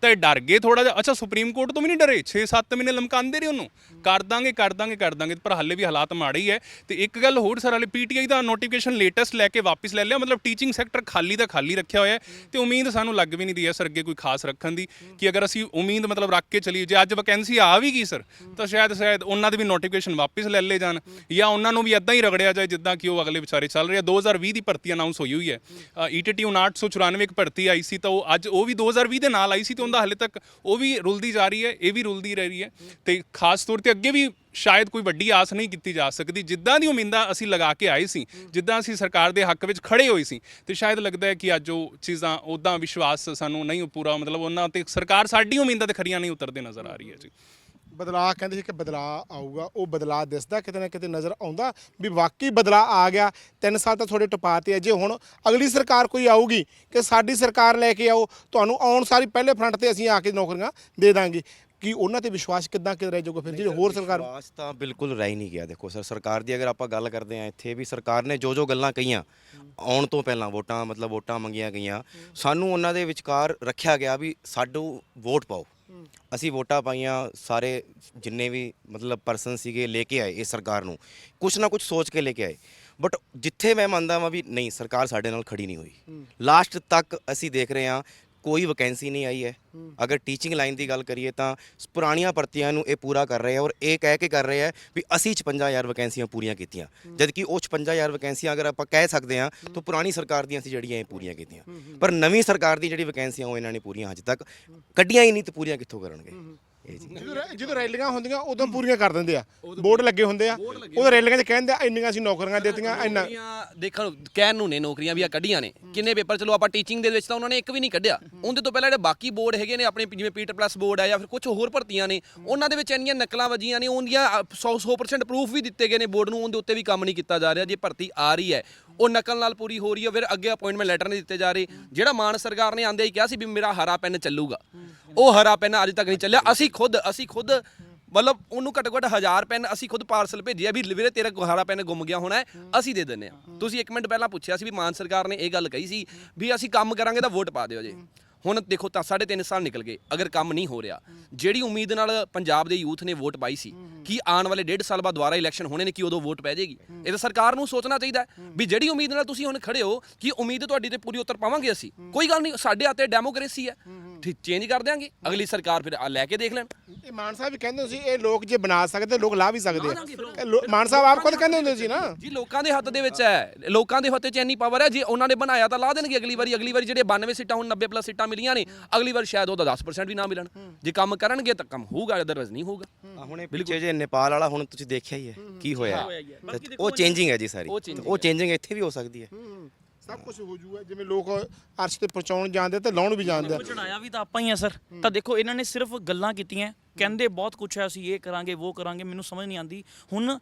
ਤਾਂ ਇਹ ਡਰ ਗਏ ਥੋੜਾ ਜਿਹਾ। ਅੱਛਾ, ਸੁਪਰੀਮ ਕੋਰਟ ਤੋਂ ਵੀ ਨਹੀਂ ਡਰੇ? 6-7 ਮਹੀਨੇ ਲਮਕਾਉਂਦੇ ਰਹੇ ਉਹਨੂੰ? ਕਰ ਦਾਂਗੇ ਕਰ ਦਾਂਗੇ ਕਰ ਦਾਂਗੇ, ਪਰ ਹਾਲੇ ਵੀ ਹਾਲਾਤ ਮਾੜੇ ਹੀ ਹੈ। ਤੇ ਇੱਕ ਗੱਲ ਹੋਰ, ਸਰ, ਹਾਲੇ ਪੀਟੀਆਈ ਦਾ ਨੋਟੀਫਿਕੇਸ਼ਨ ਲੇਟੈਸਟ ਲੈ ਕੇ ਵਾਪਸ ਲੈ ਲਿਆ। ਮਤਲਬ ਟੀਚਿੰਗ ਸੈਕਟਰ ਖਾਲੀ ਦਾ ਖਾਲੀ ਰੱਖਿਆ ਹੋਇਆ ਹੈ। ਤੇ ਉਮੀਦ ਸਾਨੂੰ ਲੱਗ ਵੀ ਨਹੀਂ ਰਹੀ ਹੈ ਸਰ, ਅੱਗੇ ਕੋਈ ਖਾਸ ਰੱਖਣ ਦੀ। ਕਿ ਅਗਰ ਅਸੀਂ ਉਮੀਦ ਮਤਲਬ ਰੱਖ ਕੇ ਚਲੀਏ, ਜੇ ਅੱਜ ਵੈਕੈਂਸੀ ਆ ਵੀ ਗਈ ਸਰ, ਤਾਂ ਸ਼ਾਇਦ ਸ਼ਾਇਦ ਉਹਨਾਂ ਦੇ ਵੀ ਨੋਟੀਫਿਕੇਸ਼ਨ ਵਾਪਸ ਲੈ ਲਏ ਜਾਣ। ਜਾਂ ਉਹਨਾਂ ਨੂੰ ਵੀ ਇਦਾਂ ਹੀ ਰਗੜਿਆ ਜਾਏ, ਜਿੱਦਾਂ ਕਿ ਉਹ ਅਗਲੇ ਵਿਚਾਰੇ ਚੱਲ ਰਹੇ ਆ। 2020 ਦੀ ਭਰਤੀ ਅਨਾਉਂਸ ਹੋਈ ਹੋਈ ਹੈ। ਈਟੀਟੀ 894 ਇੱਕ ਭਰਤੀ ਆਈ ਸੀ, ਤਾਂ ਉਹ ਅੱਜ, ਉਹ ਵੀ 2020 ਦੇ ਨਾਲ ਆਈ ਸੀ ਤੇ ਉਹਦਾ ਹਲੇ ਤੱਕ ਉਹ ਵੀ ਰੁਲਦੀ ਜਾ ਰਹੀ ਹੈ, ਇਹ ਵੀ ਰੁਲਦੀ ਰਹਿ ਰਹੀ ਹੈ ਤੇ ਖਾਸ ਤੌਰ ਤੇ ਅੱਗੇ ਵੀ ਸ਼ਾਇਦ ਕੋਈ ਵੱਡੀ ਆਸ ਨਹੀਂ ਕੀਤੀ ਜਾ ਸਕਦੀ। ਜਿੱਦਾਂ ਦੀ ਉਮੀਦਾਂ ਅਸੀਂ ਲਗਾ ਕੇ ਆਏ ਸੀ, ਜਿੱਦਾਂ ਅਸੀਂ ਸਰਕਾਰ ਦੇ ਹੱਕ ਵਿੱਚ ਖੜੇ ਹੋਏ ਸੀ ਤੇ ਸ਼ਾਇਦ ਲੱਗਦਾ ਹੈ ਕਿ ਅੱਜ ਉਹ ਚੀਜ਼ਾਂ ਉਦਾਂ ਵਿਸ਼ਵਾਸ ਸਾਨੂੰ ਨਹੀਂ ਪੂਰਾ ਮਤਲਬ ਉਹਨਾਂ ਤੇ ਸਰਕਾਰ ਸਾਡੀ ਉਮੀਦਾਂ ਤੇ ਖਰੀਆਂ ਨਹੀਂ ਉਤਰਦੇ ਨਜ਼ਰ ਆ ਰਹੀ ਹੈ ਜੀ। ਬਦਲਾਅ ਕਹਿੰਦੇ ਸੀ ਕਿ ਬਦਲਾਅ ਆਊਗਾ ਉਹ ਬਦਲਾਅ ਦਿਸਦਾ ਕਿਤੇ ਨਾ ਕਿਤੇ ਨਜ਼ਰ ਆਉਂਦਾ ਵੀ ਵਾਕਈ ਬਦਲਾਅ ਆ ਗਿਆ। ਤਿੰਨ ਸਾਲ ਤਾਂ ਥੋੜੇ ਟਪਾਤੇ ਆ। ਜੇ ਹੁਣ ਅਗਲੀ ਸਰਕਾਰ ਕੋਈ ਆਊਗੀ ਕਿ ਸਾਡੀ ਸਰਕਾਰ ਲੈ ਕੇ ਆਓ ਤੁਹਾਨੂੰ ਆਉਣ ਸਾਰੀ ਪਹਿਲੇ ਫਰੰਟ ਤੇ ਅਸੀਂ ਆ ਕੇ ਨੌਕਰੀਆਂ ਦੇ ਦਾਂਗੇ। ਕਿ ਉਹਨਾਂ ਤੇ ਵਿਸ਼ਵਾਸ ਕਿੱਦਾਂ ਕਿ ਰਹਿ ਜਾਊਗਾ ਫਿਰ? ਜਿਹੜੇ ਹੋਰ ਸਰਕਾਰ ਵਿਸ਼ਵਾਸ ਤਾਂ ਬਿਲਕੁਲ ਰਹਿ ਨਹੀਂ ਗਿਆ। ਦੇਖੋ ਸਰ ਸਰਕਾਰ ਦੀ ਅਗਰ ਆਪਾਂ ਗੱਲ ਕਰਦੇ ਆ ਇੱਥੇ ਵੀ ਸਰਕਾਰ ਨੇ ਜੋ ਜੋ ਗੱਲਾਂ ਕਹੀਆਂ ਆਉਣ ਤੋਂ ਪਹਿਲਾਂ ਵੋਟਾਂ ਮਤਲਬ ਵੋਟਾਂ ਮੰਗੀਆਂ ਗਈਆਂ ਸਾਨੂੰ ਉਹਨਾਂ ਦੇ ਵਿਚਕਾਰ ਰੱਖਿਆ ਗਿਆ ਵੀ ਸਾਡੂ ਵੋਟ ਪਾਓ। ਅਸੀਂ ਵੋਟਾਂ ਪਾਈਆਂ ਸਾਰੇ ਜਿੰਨੇ ਵੀ ਮਤਲਬ ਪਰਸਨ ਸੀਗੇ ਲੈ ਕੇ ਆਏ ਇਸ ਸਰਕਾਰ ਨੂੰ। ਕੁਛ ਨਾ ਕੁਛ ਸੋਚ ਕੇ ਲੈ ਕੇ ਆਏ। ਬਟ ਜਿੱਥੇ ਮੈਂ ਮੰਨਦਾ ਵਾਂ ਵੀ ਨਹੀਂ ਸਰਕਾਰ ਸਾਡੇ ਨਾਲ ਖੜੀ ਨਹੀਂ ਹੋਈ। ਲਾਸਟ ਤੱਕ ਅਸੀਂ ਦੇਖ ਰਹੇ ਹਾਂ ਕੋਈ ਵੈਕੈਂਸੀ ਨਹੀਂ ਆਈ ਹੈ। ਅਗਰ ਟੀਚਿੰਗ ਲਾਈਨ ਦੀ ਗੱਲ ਕਰੀਏ ਤਾਂ ਪੁਰਾਣੀਆਂ ਭਰਤੀਆਂ ਨੂੰ ਇਹ ਪੂਰਾ ਕਰ ਰਹੇ ਆ ਔਰ ਇਹ ਕਹਿ ਕੇ ਕਰ ਰਹੇ ਆ ਵੀ ਅਸੀਂ 55000 ਵੈਕੈਂਸੀਆਂ ਪੂਰੀਆਂ ਕੀਤੀਆਂ। ਜਦ ਕਿ ਉਹ 55000 ਵੈਕੈਂਸੀਆਂ ਅਗਰ ਆਪਾਂ ਕਹਿ ਸਕਦੇ ਹਾਂ ਤਾਂ ਪੁਰਾਣੀ ਸਰਕਾਰ ਦੀਆਂ ਅਸੀਂ ਜਿਹੜੀਆਂ ਇਹ ਪੂਰੀਆਂ ਕੀਤੀਆਂ। ਪਰ ਨਵੀਂ ਸਰਕਾਰ ਦੀ ਜਿਹੜੀ ਵੈਕੈਂਸੀਆਂ ਉਹ ਇਹਨਾਂ ਨੇ ਪੂਰੀਆਂ ਅੱਜ ਤੱਕ ਕੱਢੀਆਂ ਹੀ ਨਹੀਂ ਤੇ ਪੂਰੀਆਂ ਕਿੱਥੋਂ ਕਰਨਗੇ? ਇਹ ਜੀ ਜਦੋਂ ਰੈ- ਜਦੋਂ ਰੈਲੀਆਂ ਹੁੰਦੀਆਂ ਉਦੋਂ ਪੂਰੀਆਂ ਕਰ ਦਿੰਦੇ ਆ। ਬੋਰਡ ਲੱਗੇ ਹੁੰਦੇ ਆ। ਉਦੋਂ ਰੈਲੀਆਂ 'ਚ ਕਹਿੰਦੇ ਆ ਇੰਨੀਆਂ ਅਸੀਂ ਨੌਕਰੀਆਂ ਦਿੱਤੀਆਂ ਇੰਨਾ ਨੌਕਰੀਆਂ ਦੇਖਣ ਨੂੰ- ਕਹਿਣ ਨੂੰ ਨੇ ਨੌਕਰੀਆਂ ਵੀ ਆ ਕੱਢੀਆਂ ਨੇ। ਕਿੰਨੇ ਪੇਪਰ ਚਲੋ ਆਪਾਂ ਟੀਚਿੰਗ ਦੇ ਵਿੱਚ ਤਾਂ ਉਹਨਾਂ ਨੇ ਇੱਕ ਵੀ ਨਹੀਂ ਕੱਢਿਆ। ਉਹਦੇ ਤੋਂ ਪਹਿਲਾਂ ਜਿਹੜੇ ਬਾਕੀ ਬੋਰਡ ਹੈਗੇ ਨੇ ਆਪਣੇ ਜਿਵੇਂ ਪੀਟਰ ਪਲੱਸ ਬੋਰਡ ਆ ਜਾਂ ਫਿਰ ਕੁਝ ਹੋਰ ਭਰਤੀਆਂ ਨੇ ਉਹਨਾਂ ਦੇ ਵਿੱਚ ਇੰਨੀਆਂ ਨਕਲਾਂ ਵੱਜੀਆਂ ਨੇ ਉਹਦੀਆਂ 100 100% ਪ੍ਰੂਫ ਵੀ ਦਿੱਤੇ ਗਏ ਨੇ ਬੋਰਡ ਨੂੰ ਉਹਦੇ ਉੱਤੇ ਵੀ ਕੰਮ ਨਹੀਂ ਕੀਤਾ ਜਾ ਰਿਹਾ। ਜੇ ਭਰਤੀ ਆ ਰਹੀ ਹੈ ਉਹ ਨਕਲ ਨਾਲ ਪੂਰੀ ਹੋ ਰਹੀ ਹੈ, ਫਿਰ ਅੱਗੇ ਅਪਾਇੰਟਮੈਂਟ ਲੈਟਰ ਨਹੀਂ ਦਿੱਤੇ ਜਾ ਰਹੇ। ਜਿਹੜਾ ਮਾਨ ਸਰਕਾਰ ਨੇ ਆਂਦੇ ਹੀ ਕਿਹਾ ਸੀ ਵੀ ਮੇਰਾ ਹਰਾ ਪੈਨ ਚੱਲੂਗਾ। ਉਹ ਹਰਾ ਪੈਨ ਅੱਜ ਤੱਕ ਨਹੀਂ ਚੱਲਿਆ। ਅਸੀਂ ਖੁਦ ਅਸੀਂ ਖੁਦ ਮਤਲਬ ਉਹਨੂੰ ਘੱਟੋ ਘੱਟ 1000 ਪੈਨ ਅਸੀਂ ਖੁਦ ਪਾਰਸਲ ਭੇਜਿਆ ਵੀ ਵੀਰੇ ਤੇਰਾ ਹਰਾ ਪੈਨ ਗੁੰਮ ਗਿਆ ਹੋਣਾ ਹੈ, ਅਸੀਂ ਦੇ ਦਿੰਨੇ ਆ ਤੁਸੀਂ ਇੱਕ ਮਿੰਟ ਪਹਿਲਾਂ ਪੁੱਛਿਆ ਸੀ ਵੀ ਮਾਨ ਸਰਕਾਰ ਨੇ ਇਹ ਗੱਲ ਕਹੀ ਸੀ ਵੀ ਅਸੀਂ ਕੰਮ ਕਰਾਂਗੇ ਤਾਂ ਵੋਟ ਪਾ ਦਿਓ ਜੇ। ਹੁਣ ਦੇਖੋ ਤਾਂ ਸਾਢੇ ਤਿੰਨ ਸਾਲ ਨਿਕਲ ਗਏ, ਅਗਰ ਕੰਮ ਨਹੀਂ ਹੋ ਰਿਹਾ। ਜਿਹੜੀ ਉਮੀਦ ਨਾਲ ਪੰਜਾਬ ਦੇ ਯੂਥ ਨੇ ਵੋਟ ਪਾਈ ਸੀ, ਕਿ ਆਉਣ ਵਾਲੇ ਡੇਢ ਸਾਲ ਬਾਅਦ ਦੁਬਾਰਾ ਇਲੈਕਸ਼ਨ ਹੋਣੇ ਨੇ, ਕਿ ਉਦੋਂ ਵੋਟ ਪੈ ਜਾਏਗੀ। ਇਹ ਤਾਂ ਸਰਕਾਰ ਨੂੰ ਸੋਚਣਾ ਚਾਹੀਦਾ ਵੀ ਜਿਹੜੀ ਉਮੀਦ ਨਾਲ ਤੁਸੀਂ ਹੁਣ ਖੜੇ ਹੋ, ਕਿ ਉਮੀਦ ਤੁਹਾਡੀ ਤੇ ਪੂਰੀ ਉਤਰ ਪਾਵਾਂਗੇ ਅਸੀਂ। ਕੋਈ ਗੱਲ ਨਹੀਂ, ਸਾਡੇ ਹੱਥੇ ਡੈਮੋਕ੍ਰੇਸੀ ਹੈ। ਠੀਕ ਚੇਂਜ ਕਰ ਦਿਆਂਗੇ। ਅਗਲੀ ਸਰਕਾਰ ਫਿਰ ਆ ਲੈ ਕੇ ਦੇਖ ਲੈਣ। ਇਹ ਮਾਨ ਸਾਹਿਬ ਵੀ ਕਹਿੰਦੇ ਸੀ ਇਹ ਲੋਕ ਜੇ ਬਣਾ ਸਕਦੇ ਲੋਕ ਲਾ ਵੀ ਸਕਦੇ ਆ। ਇਹ ਲੋ- ਮਾਨ ਸਾਹਿਬ ਆਪ ਖੁਦ ਕਹਿੰਦੇ ਹੁੰਦੇ ਸੀ ਨਾ। ਜੀ ਲੋਕਾਂ ਦੇ ਹੱਥ ਦੇ ਵਿੱਚ ਹੈ। ਲੋਕਾਂ ਦੇ ਹੱਥ 'ਚ ਇੰਨੀ ਪਾਵਰ ਹੈ ਜੇ ਉਹਨਾਂ ਨੇ ਬਣਾਇਆ ਤਾਂ ਲਾ ਦੇਣਗੇ ਅਗਲੀ ਵਾਰੀ। ਅਗਲੀ ਵਾਰੀ ਜਿਹੜੇ 92 ਸੀਟਾਂ ਹੁਣ 90 ਪਲੱਸ ਸੀਟਾਂ ਮਿਲੀਆਂ ਨੇ ਅਗਲੀ ਵਾਰ ਸ਼ਾਇਦ ਉਹਦਾ 10% ਵੀ ਨਾ ਮਿਲਣ। ਜੇ ਕੰਮ ਕਰਨਗੇ ਤਾਂ ਕੰਮ ਹੋਊਗਾ ਅਦਰਵਾਇਜ਼ ਨਹੀਂ ਹੋਊਗਾ। ਆ ਹੁਣੇ ਪਿੱਛੇ ਜੇ ਨੇਪਾਲ ਵਾਲਾ ਹੁਣ ਤੁਸੀਂ ਦੇਖਿਆ ਹੀ ਹੈ ਕੀ ਹੋਇਆ। ਤੇ ਉਹ ਚੇਂਜਿੰਗ ਹੈ ਜੀ ਸਾਰੀ। ਉਹ changing ਉਹ ਚੇਂਜਿੰਗ ਇੱਥੇ ਵੀ ਹੋ ਸਕਦੀ ਹੈ। ਸਭ ਕੁਝ ਹੋ ਜੂਗਾ ਜਿਵੇਂ ਲੋਕ ਅਰਸ਼ ਤੇ ਪਹੁੰਚਾਉਣ ਜਾਂਦੇ ਤੇ ਲਾਉਣ ਵੀ ਜਾਂਦੇ ਆ। ਚੜਾਇਆ ਵੀ ਤਾਂ ਆਪਾਂ ਹੀ ਆ ਸਰ। ਤਾਂ ਦੇਖੋ ਇਹਨਾਂ ਨੇ ਸਿਰਫ ਗੱਲਾਂ ਕੀਤੀਆਂ ਕਹਿੰਦੇ ਬਹੁਤ ਕੁਝ ਹੈ ਅਸੀਂ ਇਹ ਕਰਾਂਗੇ ਉਹ ਕਰਾਂਗੇ ਮੈਨੂੰ ਸਮਝ ਨਹੀਂ ਆਂਦੀ ਹੁਣ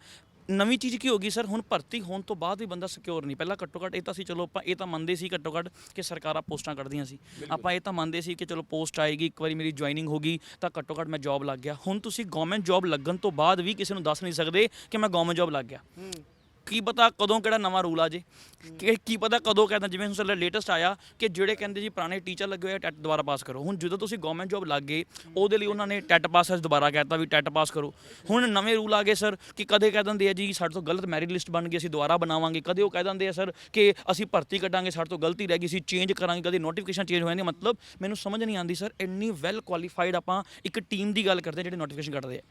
ਨਵੀਂ ਚੀਜ਼ ਕੀ ਹੋ ਗਈ ਸਰ? ਹੁਣ ਭਰਤੀ ਹੋਣ ਤੋਂ ਬਾਅਦ ਵੀ ਬੰਦਾ ਸਿਕਿਉਰ ਨਹੀਂ। ਪਹਿਲਾਂ ਘੱਟੋ ਘੱਟ ਇਹ ਤਾਂ ਸੀ ਚਲੋ ਆਪਾਂ ਇਹ ਤਾਂ ਮੰਨਦੇ ਸੀ ਘੱਟੋ ਘੱਟ ਕਿ ਸਰਕਾਰਾਂ ਪੋਸਟਾਂ ਕੱਢਦੀਆਂ ਸੀ। ਆਪਾਂ ਇਹ ਤਾਂ ਮੰਨਦੇ ਸੀ ਕਿ ਚਲੋ ਪੋਸਟ ਆਏਗੀ ਇੱਕ ਵਾਰੀ ਮੇਰੀ ਜੁਆਇਨਿੰਗ ਹੋ ਗਈ ਤਾਂ ਘੱਟੋ ਘੱਟ ਮੈਂ ਜੌਬ ਲੱਗ ਗਿਆ। ਹੁਣ ਤੁਸੀਂ ਗਵਰਨਮੈਂਟ ਜੌਬ ਲੱਗਣ ਤੋਂ ਬਾਅਦ ਵੀ ਕਿਸੇ ਨੂੰ ਦੱਸ ਨਹੀਂ ਸਕਦੇ ਕਿ ਮੈਂ ਗਵਰਨਮੈਂਟ ਜੌਬ ਲੱਗ ਗਿਆ। ਕੀ ਪਤਾ ਕਦੋਂ ਕਿਹੜਾ ਨਵਾਂ ਰੂਲ ਆ ਜੇ? ਕਿ ਕੀ ਪਤਾ ਕਦੋਂ ਕਹਿੰਦਾ, ਜਿਵੇਂ ਹੁਣ ਸਰ ਲੇਟੈਸਟ ਆਇਆ ਕਿ ਜਿਹੜੇ ਕਹਿੰਦੇ ਜੀ ਪੁਰਾਣੇ ਟੀਚਰ ਲੱਗੇ ਹੋਏ ਆ, ਟੈਟ ਦੁਬਾਰਾ ਪਾਸ ਕਰੋ। ਹੁਣ ਜਦੋਂ ਤੁਸੀਂ ਗਵਰਨਮੈਂਟ ਜੌਬ ਲੱਗ ਗਏ, ਉਹਦੇ ਲਈ ਉਹਨਾਂ ਨੇ ਟੈਟ ਪਾਸ ਅੱਜ ਦੁਬਾਰਾ ਕਹਿਤਾ ਵੀ ਟੈਟ ਪਾਸ ਕਰੋ। ਹੁਣ ਨਵੇਂ ਰੂਲ ਆ ਗਏ ਸਰ ਕਿ ਕਦੇ ਕਹਿ ਦਿੰਦੇ ਆ ਜੀ, ਸਾਡੇ ਤੋਂ ਗਲਤ ਮੈਰਿਟ ਲਿਸਟ ਬਣ ਗਈ, ਅਸੀਂ ਦੁਬਾਰਾ ਬਣਾਵਾਂਗੇ। ਕਦੇ ਉਹ ਕਹਿ ਦਿੰਦੇ ਆ ਸਰ ਕਿ ਅਸੀਂ ਭਰਤੀ ਕੱਢਾਂਗੇ, ਸਾਡੇ ਤੋਂ ਗਲਤੀ ਰਹਿ ਗਈ ਸੀ ਚੇਂਜ ਕਰਾਂਗੇ, ਕਦੇ ਨੋਟੀਫਿਕੇਸ਼ਨ ਚੇਂਜ ਹੋ ਜਾਂਦੀ ਮਤਲਬ ਮੈਨੂੰ ਸਮਝ ਨਹੀਂ ਆਉਂਦੀ ਸਰ ਇੰਨੀ ਵੈਲ ਕੁਆਲੀਫਾਈਡ ਆਪਾਂ ਇੱਕ ਟੀਮ ਦੀ ਗੱਲ ਕਰਦੇ ਹਾਂ ਜਿਹੜੇ ਨੋਟੀਫਿਕੇਸ਼ਨ ਕੱਢਦੇ ਆ।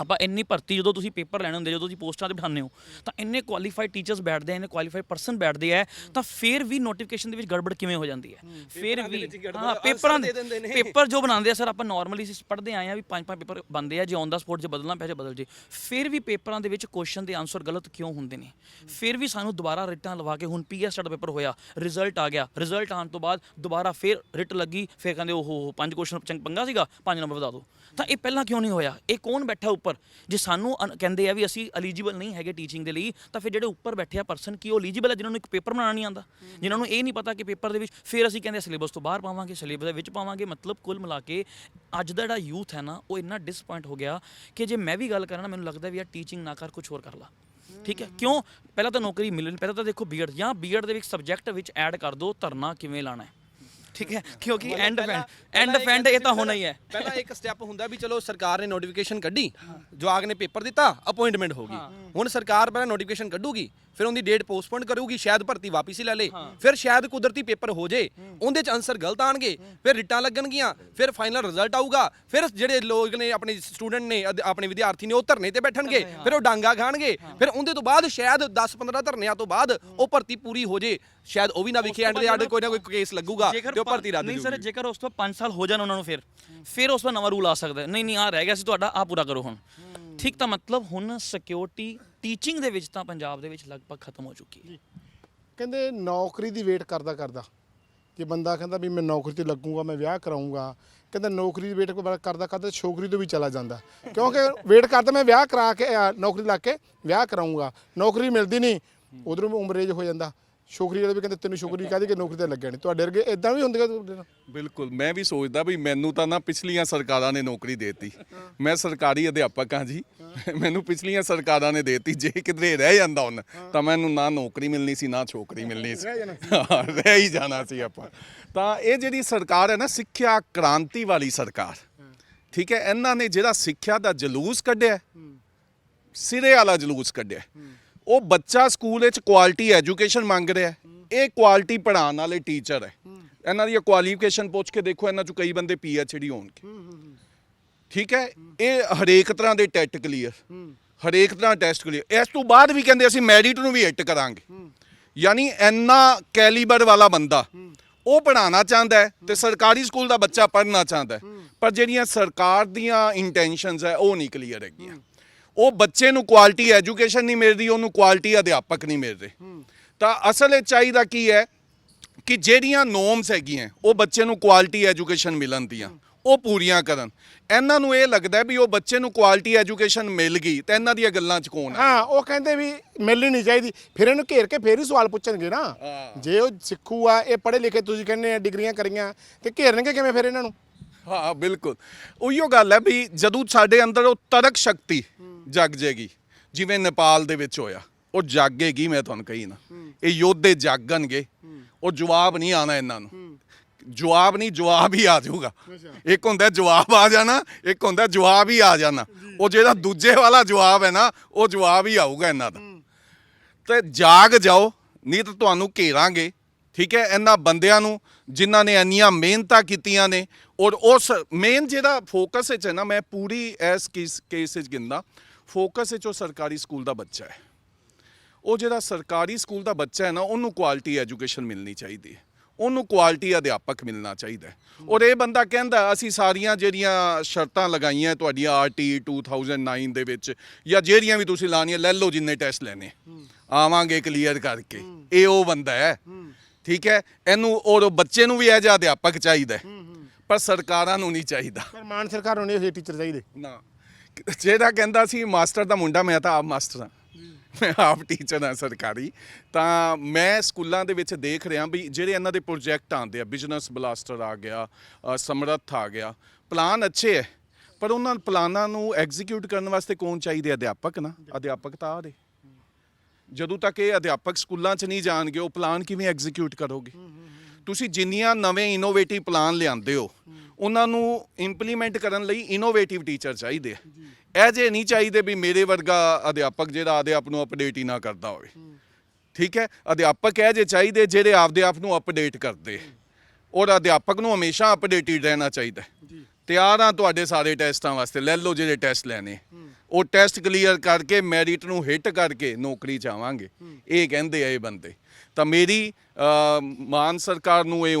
ਆਪਾਂ ਇੰਨੀ ਭਰਤੀ ਜਦੋਂ ਤੁਸੀਂ ਪੇਪਰ ਲੈਣੇ ਹੁੰਦੇ ਜਦੋਂ ਤੁਸੀਂ ਪੋਸਟਾਂ ਤੇ ਬਿਠਾਉਂਦੇ ਹੋ ਤਾਂ ਇੰਨੇ ਕੁਆਲੀਫਾਈਡ ਟੀਚਰਸ ਬੈਠਦੇ ਆ ਇੰਨੇ ਕੁਆਲੀਫਾਈਡ ਪਰਸਨ ਬੈਠਦੇ ਆ ਤਾਂ ਫਿਰ ਵੀ ਨੋਟੀਫਿਕੇਸ਼ਨ ਦੇ ਵਿੱਚ ਗੜਬੜ ਕਿਵੇਂ ਹੋ ਜਾਂਦੀ ਹੈ? ਫਿਰ ਵੀ ਹਾਂ ਪੇਪਰਾਂ ਦੇ ਪੇਪਰ ਜੋ ਬਣਾਉਂਦੇ ਆ ਸਰ ਆਪਾਂ ਨਾਰਮਲੀ ਪੜ੍ਹਦੇ ਆਏ ਆ ਵੀ ਪੰਜ ਪੰਜ ਪੇਪਰ ਬੰਦੇ ਆ ਜੇ ਔਨ ਦਾ ਸਪੋਟ ਜੇ ਬਦਲਣਾ ਪਿਆ ਜੇ ਬਦਲ ਜੇ। ਫਿਰ ਵੀ ਪੇਪਰਾਂ ਦੇ ਵਿੱਚ ਕੁਐਸਚਨ ਦੇ ਆਨਸਰ ਗਲਤ ਕਿਉਂ ਹੁੰਦੇ ਨੇ? ਫਿਰ ਵੀ ਸਾਨੂੰ ਦੁਬਾਰਾ ਰਿਟਾਂ ਲਵਾ ਕੇ ਹੁਣ ਪੀਐਸ ਦਾ ਪੇਪਰ ਹੋਇਆ ਰਿਜ਼ਲਟ ਆ ਗਿਆ। ਰਿਜ਼ਲਟ ਆਉਣ ਤੋਂ ਬਾਅਦ ਦੁਬਾਰਾ ਫਿਰ ਰਿਟ ਲੱਗੀ ਫਿਰ ਕਹਿੰਦੇ ਓਹੋ ਪੰਜ ਕੁਐਸਚਨ ਪੰਗਾ ਸੀਗਾ ਪੰਜ ਨੰਬਰ ਵਧਾ ਦਿਓ ਤਾਂ ਇਹ ਪਹਿਲਾਂ ਕਿਉਂ ਨਹੀਂ ਹੋਇਆ? ਇਹ ਕੌਣ ਬੈਠਾ ਉੱਪਰ। ਜੇ ਸਾਨੂੰ ਅਨ- ਕਹਿੰਦੇ ਆ ਵੀ ਅਸੀਂ ਐਲੀਜੀਬਲ ਨਹੀਂ ਹੈਗੇ ਟੀਚਿੰਗ ਦੇ ਲਈ, ਤਾਂ ਫਿਰ ਜਿਹੜੇ ਉੱਪਰ ਬੈਠੇ ਆ ਪਰਸਨ ਕੀ ਉਹ ਐਲੀਜੀਬਲ ਹੈ ਜਿਨ੍ਹਾਂ ਨੂੰ ਇੱਕ ਪੇਪਰ ਬਣਾਉਣਾ ਨਹੀਂ ਆਉਂਦਾ? ਜਿਨ੍ਹਾਂ ਨੂੰ ਇਹ ਨਹੀਂ ਪਤਾ ਕਿ ਪੇਪਰ ਦੇ ਵਿੱਚ, ਫਿਰ ਅਸੀਂ ਕਹਿੰਦੇ ਸਿਲੇਬਸ ਤੋਂ ਬਾਹਰ ਪਾਵਾਂਗੇ ਸਿਲੇਬਸ ਦੇ ਵਿੱਚ ਪਾਵਾਂਗੇ, ਮਤਲਬ ਕੁੱਲ ਮਿਲਾ ਕੇ ਅੱਜ ਦਾ ਜਿਹੜਾ ਯੂਥ ਹੈ ਨਾ, ਉਹ ਇੰਨਾ ਡਿਸਪਾਇੰਟ ਹੋ ਗਿਆ ਕਿ ਜੇ ਮੈਂ ਵੀ ਗੱਲ ਕਰਾਂ ਨਾ, ਮੈਨੂੰ ਲੱਗਦਾ ਵੀ ਯਾਰ ਟੀਚਿੰਗ ਨਾ ਕਰ ਕੁਝ ਹੋਰ ਕਰ ਲਾ। ਠੀਕ ਹੈ? ਕਿਉਂ? ਪਹਿਲਾਂ ਤਾਂ ਨੌਕਰੀ ਮਿਲਣ, ਪਹਿਲਾਂ ਤਾਂ ਦੇਖੋ ਬੀਐਡ ਜਾਂ ਬੀਐਡ ਦੇ ਵਿੱਚ ਸਬਜੈਕਟ ਵਿੱਚ ਐਡ ਕਰ ਦਿਓ ਧਰਨਾ ਕਿਵੇਂ ਲਾਣਾ ਹੈ? ਠੀਕ ਹੈ? ਕਿਉਂਕਿ ਐਂਡ ਫੈਂਡ ਐਂਡ ਫੈਂਡ ਇਹ ਤਾਂ ਹੋਣਾ ਹੀ ਹੈ। ਪਹਿਲਾਂ ਇੱਕ ਸਟੈਪ ਹੁੰਦਾ ਵੀ ਚਲੋ ਸਰਕਾਰ ਨੇ ਨੋਟੀਫਿਕੇਸ਼ਨ ਕੱਢੀ ਜਵਾਗ ਨੇ ਪੇਪਰ ਦਿੱਤਾ ਅਪਾਇੰਟਮੈਂਟ ਹੋ ਗਈ। ਹੁਣ ਸਰਕਾਰ ਪਹਿਲਾਂ ਨੋਟੀਫਿਕੇਸ਼ਨ ਕੱਢੂਗੀ ਫਿਰ ਉਹਦੀ ਡੇਟ ਪੋਸਟਪੋਨ ਕਰੂਗੀ ਸ਼ਾਇਦ ਭਰਤੀ ਵਾਪਸ ਹੀ ਲੈ ਲੇ ਫਿਰ ਸ਼ਾਇਦ ਕੁਦਰਤੀ ਪੇਪਰ ਹੋ ਜੇ ਉਹਦੇ ਚ ਆਨਸਰ ਗਲਤ ਆਣਗੇ ਫਿਰ ਰਿਟਾਂ ਲੱਗਣਗੀਆਂ ਫਿਰ ਫਾਈਨਲ ਰਿਜ਼ਲਟ ਆਊਗਾ ਫਿਰ ਜਿਹੜੇ ਲੋਕ ਨੇ ਆਪਣੇ ਸਟੂਡੈਂਟ ਨੇ ਅਧ- ਆਪਣੇ ਵਿਦਿਆਰਥੀ ਨੇ ਉਹ ਧਰਨੇ ਤੇ ਬੈਠਣਗੇ ਫਿਰ ਉਹ ਡਾਂਗਾ ਖਾਣਗੇ ਫਿਰ ਉਹਦੇ ਤੋਂ ਬਾਅਦ ਸ਼ਾਇਦ 10-15 ਧਰਨਿਆਂ ਤੋਂ ਬਾਅਦ ਉਹ ਭਰਤੀ ਪੂਰੀ ਹੋ ਜੇ ਸ਼ਾਇਦ ਉਹ ਵੀ ਨਾ ਵਿਖੇ ਐਂਡ ਦੇ ਆਡੇ ਕੋਈ ਨਾ ਕੋਈ ਕੇਸ ਲੱਗੂਗਾ ਤੇ ਉਹ ਭਰਤੀ ਰੱਦ ਨਹੀਂ ਸਰ ਜੇਕਰ ਉਸ ਤੋਂ 5 ਸਾਲ ਹੋ ਜਾਣ ਉਹਨਾਂ ਨੂੰ ਫਿਰ ਫਿਰ ਉਸ ਤੋਂ ਨਵਾਂ ਰੂਲ ਆ ਸਕਦਾ ਹੈ। ਨਹੀਂ ਨਹੀਂ ਆ ਰਹਿ ਗਿਆ ਸੀ ਤੁਹਾਡਾ ਆ ਪੂਰਾ ਕਰੋ ਹੁਣ ਠੀਕ ਤਾਂ ਮਤਲਬ ਹੁਣ ਸਿਕਿਉਰਿਟੀ ਟੀਚਿੰਗ ਦੇ ਵਿੱਚ ਤਾਂ ਪੰਜਾਬ ਦੇ ਵਿੱਚ ਲਗਭਗ ਖਤਮ ਹੋ ਚੁੱਕੀ ਹੈ ਕਹਿੰਦੇ ਨੌਕਰੀ ਦੀ ਵੇਟ ਕਰਦਾ ਕਰਦਾ ਜੇ ਬੰਦਾ ਕਹਿੰਦਾ ਵੀ ਮੈਂ ਨੌਕਰੀ ਤੇ ਲੱਗੂਗਾ ਮੈਂ ਵਿਆਹ ਕਰਾਉਂਗਾ ਕਹਿੰਦਾ ਨੌਕਰੀ ਦੀ ਵੇਟ ਕਰਦਾ ਕਰਦਾ ਛੋਕਰੀ ਤੋਂ ਵੀ ਚਲਾ ਜਾਂਦਾ ਕਿਉਂਕਿ ਵੇਟ ਕਰਦਾ ਮੈਂ ਵਿਆਹ ਕਰਾ ਕੇ ਨੌਕਰੀ ਲੱਗ ਕੇ ਵਿਆਹ ਕਰਾਉਂਗਾ ਨੌਕਰੀ ਮਿਲਦੀ ਨਹੀਂ ਉਧਰੋਂ ਉਮਰ ਏਜ ਹੋ ਜਾਂਦਾ ਛੋਕਰੀ ਵਾਲੇ ਵੀ ਕਹਿੰਦੇ ਤੈਨੂੰ ਛੋਕਰੀ ਕਾਹਦੀ ਕਿ ਨੌਕਰੀ ਤੇ ਲੱਗਿਆ ਨਹੀਂ ਤੁਹਾਡੇ ਵਰਗੇ ਇਦਾਂ ਵੀ ਹੁੰਦੀਆਂ ਤੁਹਾਡੇ ਨਾਲ? ਬਿਲਕੁਲ ਮੈਂ ਵੀ ਸੋਚਦਾ ਵੀ ਮੈਨੂੰ ਤਾਂ ਨਾ ਪਿਛਲੀਆਂ ਸਰਕਾਰਾਂ ਨੇ ਨੌਕਰੀ ਦੇਤੀ। ਮੈਂ ਸਰਕਾਰੀ ਅਧਿਆਪਕ ਹਾਂ ਜੀ। ਮੈਨੂੰ ਪਿਛਲੀਆਂ ਸਰਕਾਰਾਂ ਨੇ ਦੇਤੀ। ਜੇ ਕਿਧਰੇ ਰਹਿ ਜਾਂਦਾ ਹੁਣ ਤਾਂ ਮੈਨੂੰ ਨਾ ਨੌਕਰੀ ਮਿਲਣੀ ਸੀ ਨਾ ਛੋਕਰੀ ਮਿਲਣੀ ਸੀ। ਹਾਂ, ਰਹਿ ਹੀ ਜਾਣਾ ਸੀ ਆਪਾਂ। ਤਾਂ ਇਹ ਜਿਹੜੀ ਸਰਕਾਰ ਹੈ ਨਾ ਸਿੱਖਿਆ ਕ੍ਰਾਂਤੀ ਵਾਲੀ ਸਰਕਾਰ। ਠੀਕ ਹੈ ਇਹਨਾਂ ਨੇ ਜਿਹੜਾ ਸਿੱਖਿਆ ਦਾ ਜਲੂਸ ਕੱਢਿਆ ਸਿਰੇ ਵਾਲਾ ਜਲੂਸ ਕੱਢਿਆ। ਉਹ ਬੱਚਾ ਸਕੂਲ ਵਿੱਚ ਕੁਆਲਿਟੀ ਐਜੂਕੇਸ਼ਨ ਮੰਗ ਰਿਹਾ ਇਹ ਕੁਆਲਿਟੀ ਪੜਾਉਣ ਵਾਲੇ ਟੀਚਰ ਹੈ। ਇਹਨਾਂ ਦੀ ਕੁਆਲੀਫਿਕੇਸ਼ਨ ਪੁੱਛ ਕੇ ਦੇਖੋ, ਇਹਨਾਂ ਚੋਂ ਕਈ ਬੰਦੇ ਪੀਐਚਡੀ ਹੋਣਗੇ। ਠੀਕ ਹੈ? ਇਹ ਹਰੇਕ ਤਰ੍ਹਾਂ ਦੇ ਟੈਟ ਕਲੀਅਰ ਹਰੇਕ ਤਰ੍ਹਾਂ ਟੈਸਟ ਕਲੀਅਰ ਇਸ ਤੋਂ ਬਾਅਦ ਵੀ ਕਹਿੰਦੇ ਅਸੀਂ ਮੈਰਿਟ ਨੂੰ ਵੀ ਹਿੱਟ ਕਰਾਂਗੇ। ਯਾਨੀ ਇੰਨਾ ਕੈਲੀਬਰ ਵਾਲਾ ਬੰਦਾ ਉਹ ਪੜ੍ਹਾਉਣਾ ਚਾਹੁੰਦਾ ਹੈ ਤੇ ਸਰਕਾਰੀ ਸਕੂਲ ਦਾ ਬੱਚਾ ਪੜ੍ਹਨਾ ਚਾਹੁੰਦਾ ਹੈ। ਪਰ ਜਿਹੜੀਆਂ ਸਰਕਾਰ ਦੀਆਂ ਇੰਟੈਂਸ਼ਨਸ ਹੈ, ਉਹ ਨਹੀਂ ਕਲੀਅਰ ਹੈਗੀਆਂ। ਉਹ ਬੱਚੇ ਨੂੰ ਕੁਆਲਿਟੀ ਐਜੂਕੇਸ਼ਨ ਨਹੀਂ ਮਿਲ ਰਹੀ ਉਹਨੂੰ ਕੁਆਲਿਟੀ ਅਧਿਆਪਕ ਨਹੀਂ ਮਿਲ ਰਹੇ ਤਾਂ ਅਸਲ ਇਹ ਚਾਹੀਦਾ ਕੀ ਹੈ ਕਿ ਜਿਹੜੀਆਂ ਨੋਰਮਸ ਹੈਗੀਆਂ ਉਹ ਬੱਚੇ ਨੂੰ ਕੁਆਲਿਟੀ ਐਜੂਕੇਸ਼ਨ ਮਿਲਣ ਦੀਆਂ ਉਹ ਪੂਰੀਆਂ ਕਰਨ। ਇਹਨਾਂ ਨੂੰ ਇਹ ਲੱਗਦਾ ਵੀ ਉਹ ਬੱਚੇ ਨੂੰ ਕੁਆਲਿਟੀ ਐਜੂਕੇਸ਼ਨ ਮਿਲ ਗਈ ਤੇ ਇਹਨਾਂ ਦੀਆਂ ਗੱਲਾਂ 'ਚ ਕੌਣ ਹੈ ਹਾਂ ਉਹ ਕਹਿੰਦੇ ਵੀ ਮਿਲਣੀ ਨਹੀਂ ਚਾਹੀਦੀ। ਫਿਰ ਇਹਨੂੰ ਘੇਰ ਕੇ ਫੇਰ ਹੀ ਸਵਾਲ ਪੁੱਛਣਗੇ ਨਾ। ਜੇ ਉਹ ਸਿੱਖੂ ਆ ਇਹ ਪੜ੍ਹੇ ਲਿਖੇ ਤੁਸੀਂ ਕਹਿੰਦੇ ਆ ਡਿਗਰੀਆਂ ਕਰੀਆਂ ਤੇ ਘੇਰਨਗੇ ਕਿਵੇਂ ਫਿਰ ਇਹਨਾਂ ਨੂੰ? ਹਾਂ ਬਿਲਕੁਲ। ਉਹੀਓ ਗੱਲ ਹੈ ਵੀ ਜਦੋਂ ਸਾਡੇ ਅੰਦਰ ਉਹ ਤਰਕ ਸ਼ਕਤੀ ਜਗ ਜੇਗੀ ਜਿਵੇਂ ਨੇਪਾਲ ਦੇ ਵਿੱਚ ਹੋਇਆ ਉਹ ਜਾਗੇਗੀ ਮੈਂ ਤੁਹਾਨੂੰ ਕਹੀ ਨਾ। ਇਹ ਯੋਧੇ ਜਾਗਣਗੇ ਉਹ ਜਵਾਬ ਨਹੀਂ ਆਣਾ ਇਹਨਾਂ ਨੂੰ। ਜਵਾਬ ਨਹੀਂ ਜਵਾਬ ਹੀ ਆ ਜਾਊਗਾ। ਇੱਕ ਹੁੰਦਾ ਜਵਾਬ ਆ ਜਾਣਾ ਇੱਕ ਹੁੰਦਾ ਜਵਾਬ ਹੀ ਆ ਜਾਣਾ। ਉਹ ਜਿਹੜਾ ਦੂਜੇ ਵਾਲਾ ਜਵਾਬ ਹੈ ਨਾ ਉਹ ਜਵਾਬ ਹੀ ਆਊਗਾ ਇਹਨਾਂ ਦਾ। ਤੇ ਜਾਗ ਜਾਓ ਨਹੀਂ ਤਾਂ ਤੁਹਾਨੂੰ ਘੇਰਾਂਗੇ। ਠੀਕ ਹੈ ਇਹਨਾਂ ਬੰਦਿਆਂ ਨੂੰ ਜਿਨ੍ਹਾਂ ਨੇ ਇੰਨੀਆਂ ਮਿਹਨਤਾਂ ਕੀਤੀਆਂ ਨੇ ਔਰ ਉਸ ਮੇਨ ਜਿਹੜਾ ਫੋਕਸ ਵਿੱਚ ਹੈ ਨਾ ਮੈਂ ਪੂਰੀ ਇਸ ਕੇਸ ਕੇਸ ਵਿੱਚ ਗਿੰਦਾ ਫੋਕਸ ਵਿੱਚ ਉਹ ਸਰਕਾਰੀ ਸਕੂਲ ਦਾ ਬੱਚਾ ਹੈ। ਉਹ ਜਿਹੜਾ ਸਰਕਾਰੀ ਸਕੂਲ ਦਾ ਬੱਚਾ ਹੈ ਨਾ ਉਹਨੂੰ ਕੁਆਲਿਟੀ ਐਜੂਕੇਸ਼ਨ ਮਿਲਣੀ ਚਾਹੀਦੀ ਹੈ। ਉਹਨੂੰ ਕੁਆਲਿਟੀ ਅਧਿਆਪਕ ਮਿਲਣਾ ਚਾਹੀਦਾ ਹੈ। ਔਰ ਇਹ ਬੰਦਾ ਕਹਿੰਦਾ ਅਸੀਂ ਸਾਰੀਆਂ ਜਿਹੜੀਆਂ ਸ਼ਰਤਾਂ ਲਗਾਈਆਂ ਤੁਹਾਡੀਆਂ ਆਰਟੀ 2009 ਦੇ ਵਿੱਚ ਜਾਂ ਜਿਹੜੀਆਂ ਵੀ ਤੁਸੀਂ ਲਾਣੀਆਂ ਲੈ ਲਓ ਜਿੰਨੇ ਟੈਸਟ ਲੈਣੇ। ਆਵਾਂਗੇ ਕਲੀਅਰ ਕਰਕੇ। ਇਹ ਉਹ ਬੰਦਾ ਹੈ। ਠੀਕ ਹੈ? ਇਹਨੂੰ ਔਰ ਬੱਚੇ ਨੂੰ ਵੀ ਇਹ ਜਿਹਾ ਅਧਿਆਪਕ ਚਾਹੀਦਾ ਹੈ। ਪਰ ਸਰਕਾਰਾਂ ਨੂੰ ਨਹੀਂ ਚਾਹੀਦਾ। ਪਰ ਮਾਨ ਸਰਕਾਰ ਨੂੰ ਨਹੀਂ ਇਹ ਟੀਚਰ ਚਾਹੀਦੇ। ਨਾ। ਜਿਹੜਾ ਕਹਿੰਦਾ ਸੀ ਮਾਸਟਰ ਦਾ ਮੁੰਡਾ ਮੈਂ ਤਾਂ ਆਪ ਮਾਸਟਰ ਹਾਂ। ਮੈਂ ਆਪ ਟੀਚਰ ਹਾਂ ਸਰਕਾਰੀ। ਤਾਂ ਮੈਂ ਸਕੂਲਾਂ ਦੇ ਵਿੱਚ ਦੇਖ ਰਿਹਾ ਵੀ ਜਿਹੜੇ ਇਹਨਾਂ ਦੇ ਪ੍ਰੋਜੈਕਟ ਆਉਂਦੇ ਆ ਬਿਜ਼ਨਸ ਬਲਾਸਟਰ ਆ ਗਿਆ ਅ, ਸਮਰੱਥ ਆ ਗਿਆ ਪਲਾਨ ਅੱਛੇ ਹੈ। ਪਰ ਉਹਨਾਂ ਪਲਾਨਾਂ ਨੂੰ ਐਗਜ਼ੀਕਿਊਟ ਕਰਨ ਵਾਸਤੇ ਕੌਣ ਚਾਹੀਦੇ? ਅਧਿਆਪਕ ਨਾ। ਅਧਿਆਪਕ ਤਾਂ ਆ ਜਦੋਂ ਤੱਕ ਇਹ ਅਧਿਆਪਕ ਸਕੂਲਾਂ 'ਚ ਨਹੀਂ ਜਾਣਗੇ ਉਹ ਪਲਾਨ ਕਿਵੇਂ ਐਗਜ਼ੀਕਿਊਟ ਕਰੋਗੇ? ਤੁਸੀਂ ਜਿੰਨੀਆਂ ਨਵੇਂ ਇਨੋਵੇਟਿਵ ਪਲਾਨ ਲਿਆਂਦੇ ਹੋ ਉਹਨਾਂ ਨੂੰ ਇੰਪਲੀਮੈਂਟ ਕਰਨ ਲਈ ਇਨੋਵੇਟਿਵ ਟੀਚਰ ਚਾਹੀਦੇ ਇਹ ਜੇ ਨਹੀਂ ਚਾਹੀਦੇ ਵੀ ਮੇਰੇ ਵਰਗਾ ਅਧਿਆਪਕ ਜਿਹੜਾ ਆਪਦੇ ਆਪ ਨੂੰ ਅਪਡੇਟ ਹੀ ਨਾ ਕਰਦਾ ਹੋਵੇ। ਠੀਕ ਹੈ? ਅਧਿਆਪਕ ਇਹ ਜੇ ਚਾਹੀਦੇ ਜਿਹੜੇ ਆਪਦੇ ਆਪ ਨੂੰ ਅਪਡੇਟ ਕਰਦੇ ਔਰ ਅਧਿਆਪਕ ਨੂੰ ਹਮੇਸ਼ਾ ਅਪਡੇਟਡ ਰਹਿਣਾ ਚਾਹੀਦਾ। ਹੈ। ਤਿਆਰ ਆ ਤੁਹਾਡੇ ਸਾਰੇ ਟੈਸਟਾਂ ਵਾਸਤੇ, ਲੈ ਲਓ ਜਿਹੜੇ ਟੈਸਟ ਲੈਣੇ। ਉਹ ਟੈਸਟ ਕਲੀਅਰ ਕਰਕੇ, ਮੈਰਿਟ ਨੂੰ ਹਿੱਟ ਕਰਕੇ ਨੌਕਰੀ ਚਾਵਾਂਗੇ ਇਹ ਕਹਿੰਦੇ ਆ ਇਹ ਬੰਦੇ। ਤਾਂ ਮੇਰੀ ਮਾਨ ਸਰਕਾਰ ਨੂੰ ਇਹ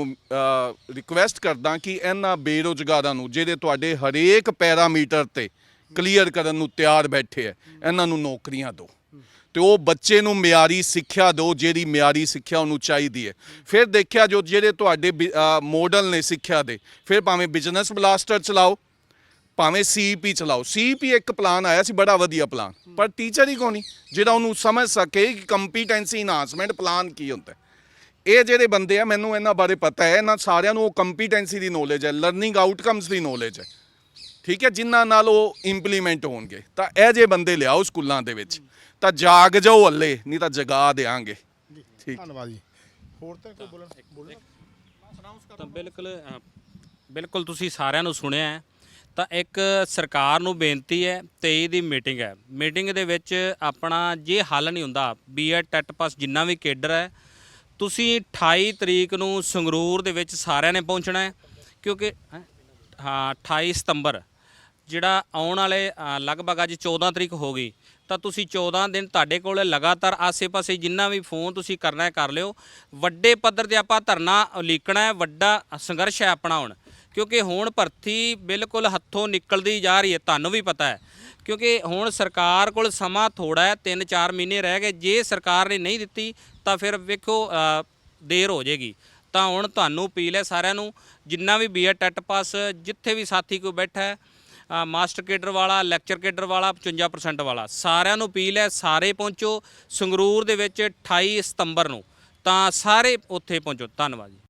ਰਿਕੁਐਸਟ ਕਰਦਾ ਕਿ ਇਹਨਾਂ ਬੇਰੋਜ਼ਗਾਰਾਂ ਨੂੰ, ਜਿਹੜੇ ਤੁਹਾਡੇ ਹਰੇਕ ਪੈਰਾਮੀਟਰ ਤੇ ਕਲੀਅਰ ਕਰਨ ਨੂੰ ਤਿਆਰ ਬੈਠੇ ਆ, ਇਹਨਾਂ ਨੂੰ ਨੌਕਰੀਆਂ ਦਿਓ। ਤੇ ਉਹ ਬੱਚੇ ਨੂੰ ਮਿਆਰੀ ਸਿੱਖਿਆ ਦਿਓ, ਜਿਹੜੀ ਮਿਆਰੀ ਸਿੱਖਿਆ ਉਹਨੂੰ ਚਾਹੀਦੀ ਹੈ। ਫਿਰ ਦੇਖਿਆ ਜੋ ਜਿਹੜੇ ਤੁਹਾਡੇ ਮੋਡਲ ਨੇ ਸਿੱਖਿਆ ਦੇ, ਫਿਰ ਭਾਵੇਂ ਬਿਜ਼ਨਸ ਬਲਾਸਟਰ ਚਲਾਓ, ਭਾਵੇਂ ਸੀਪੀ ਚਲਾਓ। ਸੀਪੀ ਇੱਕ ਪਲਾਨ ਆਇਆ ਸੀ, ਬੜਾ ਵਧੀਆ ਪਲਾਨ ਪਰ ਟੀਚਰ ਹੀ ਕੋਣੀ ਜਿਹੜਾ ਉਹਨੂੰ ਸਮਝ ਸਕੇ ਕਿ ਕੰਪੀਟੈਂਸੀ ਇਨਹਾਂਸਮੈਂਟ ਪਲਾਨ ਕੀ ਹੁੰਦਾ ਇਹ ਜਿਹੜੇ ਬੰਦੇ ਆ, ਮੈਨੂੰ ਇਹਨਾਂ ਬਾਰੇ ਪਤਾ ਹੈ, ਇਹਨਾਂ ਸਾਰਿਆਂ ਨੂੰ ਉਹ ਕੰਪੀਟੈਂਸੀ ਦੀ ਨੌਲੇਜ ਹੈ ਲਰਨਿੰਗ ਆਊਟਕਮਸ ਦੀ ਨੌਲੇਜ ਹੈ। ਠੀਕ ਹੈ ਜਿਨ੍ਹਾਂ ਨਾਲ ਉਹ ਇੰਪਲੀਮੈਂਟ ਹੋਣਗੇ। ਤਾਂ ਇਹ ਜੇ ਬੰਦੇ ਲਿਆਓ ਸਕੂਲਾਂ ਦੇ ਵਿੱਚ ਤਾਂ ਜਾਗ ਜਾਓ ਹੱਲੇ ਨਹੀਂ ਤਾਂ ਜਗਾ ਦੇਾਂਗੇ ਠੀਕ। ਧੰਨਵਾਦ ਜੀ। ਹੋਰ ਤਾਂ ਕੋਈ ਬੋਲਣ ਬੋਲਣਾ? ਤਾਂ ਬਿਲਕੁਲ ਅ, ਬਿਲਕੁਲ ਤੁਸੀਂ ਸਾਰਿਆਂ ਨੂੰ ਸੁਣਿਆ ਹੈ। ਤਾਂ ਇੱਕ ਸਰਕਾਰ ਨੂੰ ਬੇਨਤੀ ਹੈ 23 ਦੀ ਮੀਟਿੰਗ ਹੈ। ਮੀਟਿੰਗ ਦੇ ਵਿੱਚ ਆਪਣਾ ਜੇ ਹੱਲ ਨਹੀਂ ਹੁੰਦਾ ਬੀਐਡ ਟੈਟ ਪਾਸ ਜਿੰਨਾ ਵੀ ਕੇਡਰ ਹੈ ਤੁਸੀਂ 28 ਤਰੀਕ ਨੂੰ ਸੰਗਰੂਰ ਦੇ ਵਿੱਚ ਸਾਰਿਆਂ ਨੇ ਪਹੁੰਚਣਾ ਹੈ ਕਿਉਂਕਿ ਹੈਂ? ਹਾਂ 28 ਸਤੰਬਰ। ਜਿਹੜਾ ਆਉਣ ਵਾਲੇ ਲਗਭਗ ਅੱਜ 14 ਤਰੀਕ ਹੋ ਗਈ, ਤਾਂ ਤੁਸੀਂ 14 ਦਿਨ ਤੁਹਾਡੇ ਕੋਲ ਲਗਾਤਾਰ ਆਸੇ-ਪਾਸੇ ਜਿੰਨਾ ਵੀ ਫੋਨ ਤੁਸੀਂ ਕਰਨਾ ਹੈ ਕਰ ਲਿਓ। ਵੱਡੇ ਪੱਧਰ ਤੇ ਆਪਾਂ ਧਰਨਾ ਉਲੀਕਣਾ ਹੈ, ਵੱਡਾ ਸੰਘਰਸ਼ ਹੈ ਆਪਣਾ ਹੁਣ, ਕਿਉਂਕਿ ਹੁਣ ਭਰਤੀ ਬਿਲਕੁਲ ਹੱਥੋਂ ਨਿਕਲਦੀ ਜਾ ਰਹੀ ਹੈ, ਤੁਹਾਨੂੰ ਵੀ ਪਤਾ ਹੈ। ਕਿਉਂਕਿ ਹੁਣ ਸਰਕਾਰ ਕੋਲ ਸਮਾਂ ਥੋੜਾ ਹੈ 3-4 ਮਹੀਨੇ ਰਹਿ ਗਏ, ਜੇ ਸਰਕਾਰ ਨੇ ਨਹੀਂ ਦਿੱਤੀ, ਤਾਂ ਫਿਰ ਵੇਖੋ ਦੇਰ ਹੋ ਜਾਏਗੀ। ਤਾਂ ਹੁਣ ਤੁਹਾਨੂੰ ਅਪੀਲ ਹੈ ਸਾਰਿਆਂ ਨੂੰ, ਜਿੰਨਾ ਵੀ ਬੀਐਡ ਟੈਟ ਪਾਸ, ਜਿੱਥੇ ਵੀ ਸਾਥੀ ਕੋਈ ਬੈਠਾ ਹੈ ਮਾਸਟਰ ਕੇਡਰ ਵਾਲਾ, ਲੈਕਚਰ ਕੇਡਰ ਵਾਲਾ 55% ਵਾਲਾ। ਸਾਰਿਆਂ ਨੂੰ ਅਪੀਲ ਹੈ ਸਾਰੇ ਪਹੁੰਚੋ ਸੰਗਰੂਰ ਦੇ ਵਿੱਚ 28 ਸਤੰਬਰ ਨੂੰ। ਤਾਂ ਸਾਰੇ ਉੱਥੇ ਪਹੁੰਚੋ। ਧੰਨਵਾਦ ਜੀ।